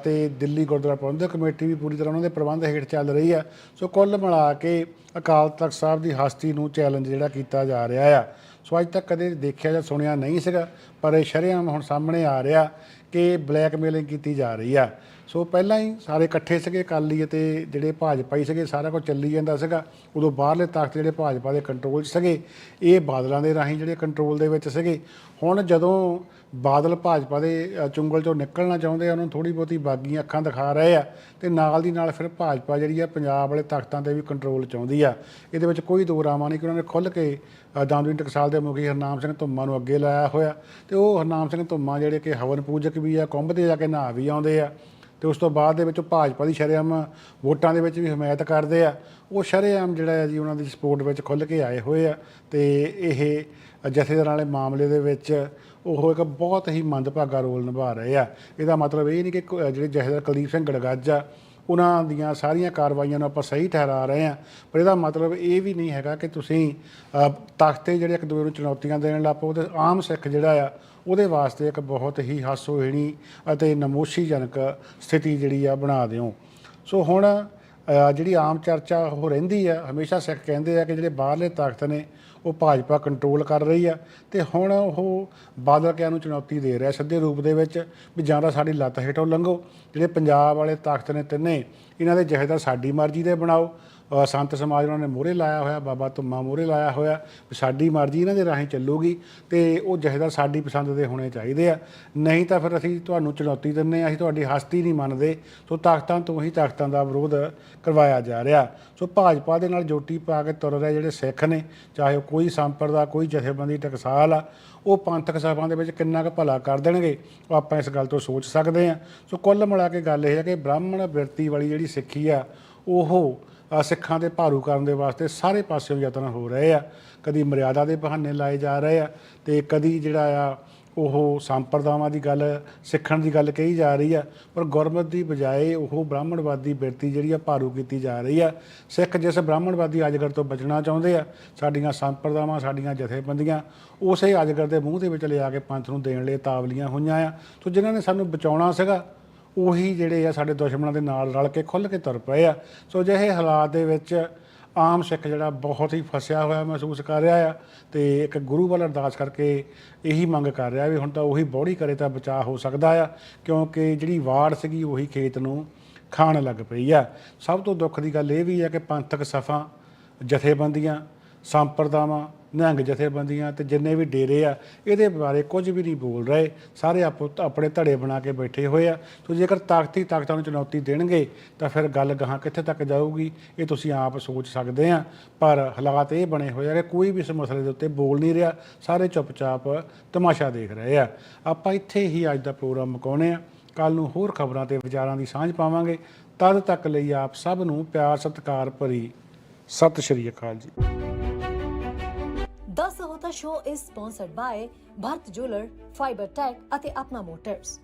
ਤੇ ਦਿੱਲੀ ਗੁਰਦੁਆਰਾ ਪ੍ਰਬੰਧਕ ਕਮੇਟੀ ਵੀ ਪੂਰੀ ਤਰ੍ਹਾਂ ਉਹਨਾਂ ਦੇ ਪ੍ਰਬੰਧ ਹੇਠ ਚੱਲ ਰਹੀ ਆ। ਸੋ ਕੁੱਲ ਮਿਲਾ ਕੇ ਅਕਾਲ ਤਖਤ ਸਾਹਿਬ ਦੀ ਹਸਤੀ ਨੂੰ ਚੈਲੰਜ ਜਿਹੜਾ ਕੀਤਾ ਜਾ ਰਿਹਾ ਆ। ਸੋ ਅੱਜ ਤੱਕ ਕਦੇ ਦੇਖਿਆ ਜਾਂ ਸੁਣਿਆ ਨਹੀਂ ਸੀਗਾ, ਪਰ ਇਹ ਸ਼ਰੇਆਮ ਹੁਣ ਸਾਹਮਣੇ ਆ ਰਿਹਾ ਕਿ ਬਲੈਕਮੇਲਿੰਗ ਕੀਤੀ ਜਾ ਰਹੀ ਆ। ਸੋ ਪਹਿਲਾਂ ਹੀ ਸਾਰੇ ਇਕੱਠੇ ਸੀਗੇ ਅਕਾਲੀ ਅਤੇ ਜਿਹੜੇ ਭਾਜਪਾਈ ਸੀਗੇ ਸਾਰਾ ਕੁਝ ਚੱਲੀ ਜਾਂਦਾ ਸੀਗਾ। ਉਦੋਂ ਬਾਹਰਲੇ ਤਖਤ ਜਿਹੜੇ ਭਾਜਪਾ ਦੇ ਕੰਟਰੋਲ 'ਚ ਸੀਗੇ ਇਹ ਬਾਦਲਾਂ ਦੇ ਰਾਹੀਂ ਜਿਹੜੇ ਕੰਟਰੋਲ ਦੇ ਵਿੱਚ ਸੀਗੇ। ਹੁਣ ਜਦੋਂ ਬਾਦਲ ਭਾਜਪਾ ਦੇ ਅ, ਚੁੰਗਲ ਚੋਂ ਨਿਕਲਣਾ ਚਾਹੁੰਦੇ ਆ ਉਹਨਾਂ ਨੂੰ ਥੋੜੀ ਬਹੁਤੀ ਬਾਗੀਆਂ ਅੱਖਾਂ ਦਿਖਾ ਰਹੇ ਆ ਤੇ ਨਾਲ ਦੀ ਨਾਲ ਫਿਰ ਭਾਜਪਾ ਜਿਹੜੀ ਆ ਪੰਜਾਬ ਵਾਲੇ ਤਖਤਾਂ ਤੇ ਵੀ ਕੰਟਰੋਲ ਚਾਹੁੰਦੀ ਆ। ਇਹਦੇ ਵਿੱਚ ਕੋਈ ਦੋ ਰਾਵਾਂ ਨਹੀਂ ਕਿ ਉਹਨਾਂ ਨੇ ਖੁੱਲ੍ਹ ਕੇ ਅ, ਦਾਨਵੀ ਟਕਸਾਲ ਦੇ ਮੁਖੀ ਹਰਨਾਮ ਸਿੰਘ ਧੁੰਮਾ ਨੂੰ ਅੱਗੇ ਲਾਇਆ ਹੋਇਆ। ਤੇ ਉਹ ਹਰਨਾਮ ਸਿੰਘ ਧੁੰਮਾ ਜਿਹੜੇ ਕਿ ਹਵਨ ਪੂਜਕ ਵੀ ਆ ਕੁੰਭ 'ਤੇ ਜਾ ਕੇ ਨਹਾ ਵੀ ਆਉਂਦੇ ਆ। ਤੇ ਉਸ ਤੋਂ ਬਾਅਦ ਦੇ ਵਿੱਚ ਉਹ ਭਾਜਪਾ ਦੀ ਸ਼ਰੇਆਮ ਵੋਟਾਂ ਦੇ ਵਿੱਚ ਵੀ ਹਮਾਇਤ ਕਰਦੇ ਆ। ਉਹ ਸ਼ਰੇਆਮ ਜਿਹੜਾ ਹੈ ਜੀ, ਉਹਨਾਂ ਦੀ ਸਪੋਰਟ ਵਿੱਚ ਖੁੱਲ੍ਹ ਕੇ ਆਏ ਹੋਏ ਆ ਤੇ ਇਹ ਜਥੇਦਾਰਾਂ ਵਾਲੇ ਮਾਮਲੇ ਦੇ ਵਿੱਚ ਉਹ ਇੱਕ ਬਹੁਤ ਹੀ ਮੰਦਭਾਗਾ ਰੋਲ ਨਿਭਾ ਰਹੇ ਆ। ਇਹਦਾ ਮਤਲਬ ਇਹ ਨਹੀਂ ਕਿ ਕੋ- ਜਿਹੜੇ ਜਥੇਦਾਰ ਕੁਲਦੀਪ ਸਿੰਘ ਗੜਗੱਜ ਆ ਉਹਨਾਂ ਦੀਆਂ ਸਾਰੀਆਂ ਕਾਰਵਾਈਆਂ ਨੂੰ ਆਪਾਂ ਸਹੀ ਠਹਿਰਾ ਰਹੇ ਹਾਂ। ਪਰ ਇਹਦਾ ਮਤਲਬ ਇਹ ਵੀ ਨਹੀਂ ਹੈਗਾ ਕਿ ਤੁਸੀਂ ਅ, ਤਖਤੇ ਜਿਹੜੇ ਇੱਕ ਦੂਜੇ ਨੂੰ ਚੁਣੌਤੀਆਂ ਦੇਣ ਲੱਗ ਪਓ। ਤੇ ਆਮ ਸਿੱਖ ਜਿਹੜਾ ਆ ਉਹਦੇ ਵਾਸਤੇ ਇੱਕ ਬਹੁਤ ਹੀ ਹਾਸੋਹੀਣੀ ਅਤੇ ਨਮੋਸ਼ੀਜਨਕ ਸਥਿਤੀ ਜਿਹੜੀ ਆ ਬਣਾ ਦਿਓ। ਸੋ ਹੁਣ ਜਿਹੜੀ ਆਮ ਚਰਚਾ ਉਹ ਰਹਿੰਦੀ ਆ ਹਮੇਸ਼ਾ ਸਿੱਖ ਕਹਿੰਦੇ ਆ ਕਿ ਜਿਹੜੇ ਬਾਹਰਲੇ ਤਖਤ ਨੇ ਉਹ ਭਾਜਪਾ ਕੰਟਰੋਲ ਕਰ ਰਹੀ ਆ ਤੇ ਹੁਣ ਉਹ ਬਾਦਲ ਕਿਆਂ ਨੂੰ ਚੁਣੌਤੀ ਦੇ ਰਿਹਾ ਸਿੱਧੇ ਰੂਪ ਦੇ ਵਿੱਚ ਵੀ ਜਾਂ ਤਾਂ ਸਾਡੀ ਲੱਤ ਹੇਠੋਂ ਲੰਘੋ, ਜਿਹੜੇ ਪੰਜਾਬ ਵਾਲੇ ਤਖਤ ਨੇ ਤਿੰਨੇ, ਇਹਨਾਂ ਦੇ ਜਹੇਦਾਰ ਸਾਡੀ ਮਰਜ਼ੀ ਦੇ ਬਣਾਓ। ਸੰਤ ਸਮਾਜ ਉਹਨਾਂ ਨੇ ਮੋਹਰੇ ਲਾਇਆ ਹੋਇਆ, ਬਾਬਾ ਧੁੰਮਾ ਮੋਹਰੇ ਲਾਇਆ ਹੋਇਆ, ਵੀ ਸਾਡੀ ਮਰਜ਼ੀ ਇਹਨਾਂ ਦੇ ਰਾਹੀਂ ਚੱਲੂਗੀ ਤੇ ਉਹ ਜਹੇਦਾਰ ਸਾਡੀ ਪਸੰਦ ਦੇ ਹੋਣੇ ਚਾਹੀਦੇ ਆ। ਨਹੀਂ ਤਾਂ ਫਿਰ ਅਸੀਂ ਤੁਹਾਨੂੰ ਚੁਣੌਤੀ ਦਿੰਨੇ ਆ ਅਸੀਂ ਤੁਹਾਡੀ ਹਸਤੀ ਨਹੀਂ ਮੰਨਦੇ, ਸੋ ਤਾਕਤਾਂ ਤੋਂ ਹੀ ਤਾਕਤਾਂ ਦਾ ਵਿਰੋਧ ਕਰਵਾਇਆ ਜਾ ਰਿਹਾ। ਸੋ ਭਾਜਪਾ ਦੇ ਨਾਲ ਜੋਟੀ ਪਾ ਕੇ ਤੁਰ ਰਹੇ ਜਿਹੜੇ ਸਿੱਖ ਨੇ, ਚਾਹੇ ਉਹ ਕੋਈ ਸੰਪਰਦਾ, ਕੋਈ ਜਥੇਬੰਦੀ ਟਕਸਾਲ ਆ, ਉਹ ਪੰਥਕ ਸਭਾ ਦੇ ਵਿੱਚ ਕਿੰਨਾ ਕੁ ਭਲਾ ਕਰ ਦੇਣਗੇ, ਉਹ ਆਪਾਂ ਇਸ ਗੱਲ ਤੋਂ ਸੋਚ ਸਕਦੇ ਹਾਂ। ਸੋ ਕੁੱਲ ਮਿਲਾ ਕੇ ਗੱਲ ਇਹ ਹੈ ਕਿ ਬ੍ਰਾਹਮਣ ਬਿਰਤੀ ਵਾਲੀ ਜਿਹੜੀ ਸਿੱਖੀ ਆ, ਉਹ ਸਿੱਖਾਂ ਦੇ ਭਾਰੂ ਕਰਨ ਦੇ ਵਾਸਤੇ ਸਾਰੇ ਪਾਸਿਓਂ ਯਤਨ ਹੋ ਰਹੇ ਆ। ਕਦੀ ਮਰਿਆਦਾ ਦੇ ਬਹਾਨੇ ਲਾਏ ਜਾ ਰਹੇ ਆ ਤੇ ਕਦੀ ਜਿਹੜਾ ਆ ਉਹ ਸੰਪਰਦਾਵਾਂ ਦੀ ਗੱਲ, ਸਿੱਖਣ ਦੀ ਗੱਲ ਕਹੀ ਜਾ ਰਹੀ ਆ। ਪਰ ਗੁਰਮਤ ਦੀ ਬਜਾਏ ਉਹ ਬ੍ਰਾਹਮਣਵਾਦੀ ਬਿਰਤੀ ਜਿਹੜੀ ਆ ਭਾਰੂ ਕੀਤੀ ਜਾ ਰਹੀ ਆ। ਸਿੱਖ ਜਿਸ ਬ੍ਰਾਹਮਣਵਾਦੀ ਅਜਗਰ ਤੋਂ ਬਚਣਾ ਚਾਹੁੰਦੇ ਆ, ਸਾਡੀਆਂ ਸੰਪਰਦਾਵਾਂ, ਸਾਡੀਆਂ ਜਥੇਬੰਦੀਆਂ, ਉਸੇ ਅਜਗਰ ਦੇ ਮੂੰਹ ਦੇ ਵਿੱਚ ਲਿਆ ਕੇ ਪੰਥ ਨੂੰ ਦੇਣ ਲਈ ਤਾਵਲੀਆਂ ਹੋਈਆਂ ਆ। ਸੋ ਜਿਨ੍ਹਾਂ ਨੇ ਸਾਨੂੰ ਬਚਾਉਣਾ ਸੀਗਾ ਉਹੀ ਜਿਹੜੇ ਆ ਸਾਡੇ ਦੁਸ਼ਮਣਾਂ ਦੇ ਨਾਲ ਰਲ ਕੇ ਖੁੱਲ ਕੇ ਤੁਰ ਪਏ ਆ। ਸੋ ਜਿਹੇ ਹਾਲਾਤ ਦੇ ਵਿੱਚ ਆਮ ਸਿੱਖ ਜਿਹੜਾ ਬਹੁਤ ਹੀ ਫਸਿਆ ਹੋਇਆ ਮਹਿਸੂਸ ਕਰ ਰਿਹਾ ਆ ਤੇ ਇੱਕ ਗੁਰੂ ਵੱਲ ਅਰਦਾਸ ਕਰਕੇ ਇਹੀ ਮੰਗ ਕਰ ਰਿਹਾ ਵੀ ਹੁਣ ਤਾਂ ਉਹੀ ਬੋੜੀ ਕਰੇ ਤਾਂ ਬਚਾਅ ਹੋ ਸਕਦਾ ਆ, ਕਿਉਂਕਿ ਜਿਹੜੀ ਵਾੜ ਸੀਗੀ ਉਹੀ ਖੇਤ ਨੂੰ ਖਾਣ ਲੱਗ ਪਈ ਆ। ਸਭ ਤੋਂ ਦੁੱਖ ਦੀ ਗੱਲ ਇਹ ਵੀ ਆ ਕਿ ਪੰਥਕ ਸਫਾ, ਜਥੇਬੰਦੀਆਂ, ਸੰਪਰਦਾਵਾਂ ਨਿਹੰਗ ਜਥੇਬੰਦੀਆਂ ਤੇ ਜਿੰਨੇ ਵੀ ਡੇਰੇ ਆ, ਇਹਦੇ ਬਾਰੇ ਕੁਝ ਵੀ ਨਹੀਂ ਬੋਲ ਰਹੇ। ਸਾਰੇ ਆਪੋ ਆਪਣੇ ਧੜੇ ਬਣਾ ਕੇ ਬੈਠੇ ਹੋਏ ਆ। ਸੋ ਜੇਕਰ ਤਾਕਤੀ ਤਾਕਤਾਂ ਨੂੰ ਚੁਣੌਤੀ ਦੇਣਗੇ, ਤਾਂ ਫਿਰ ਗੱਲ ਗਾਹਾਂ ਕਿੱਥੇ ਤੱਕ ਜਾਊਗੀ? ਇਹ ਤੁਸੀਂ ਆਪ ਸੋਚ ਸਕਦੇ ਆ। ਪਰ ਹਾਲਾਤ ਇਹ ਬਣੇ ਹੋਏ ਆ ਕਿ ਕੋਈ ਵੀ ਇਸ ਮਸਲੇ ਦੇ ਉੱਤੇ ਬੋਲ ਨਹੀਂ ਰਿਹਾ। ਸਾਰੇ ਚੁੱਪਚਾਪ ਤਮਾਸ਼ਾ ਦੇਖ ਰਹੇ ਆ। ਆਪਾਂ ਇੱਥੇ ਹੀ ਅੱਜ ਦਾ ਪ੍ਰੋਗਰਾਮ ਮੁਕਾਉਣੇ ਆ। ਕੱਲ ਨੂੰ ਹੋਰ ਖਬਰਾਂ ਤੇ ਵਿਚਾਰਾਂ ਦੀ ਸਾਂਝ ਪਾਵਾਂਗੇ। ਤਦ ਤੱਕ ਲਈ ਆਪ ਸਭ ਨੂੰ ਪਿਆਰ, ਸਤਿਕਾਰ ਭਰੀ ਸਤਿ ਸ਼੍ਰੀ ਅਕਾਲ ਜੀ। The Sahota Show is sponsored by Bharat Jeweler, Fiber Tech ਅਤੇ ਆਪਣਾ ਮੋਟਰਸ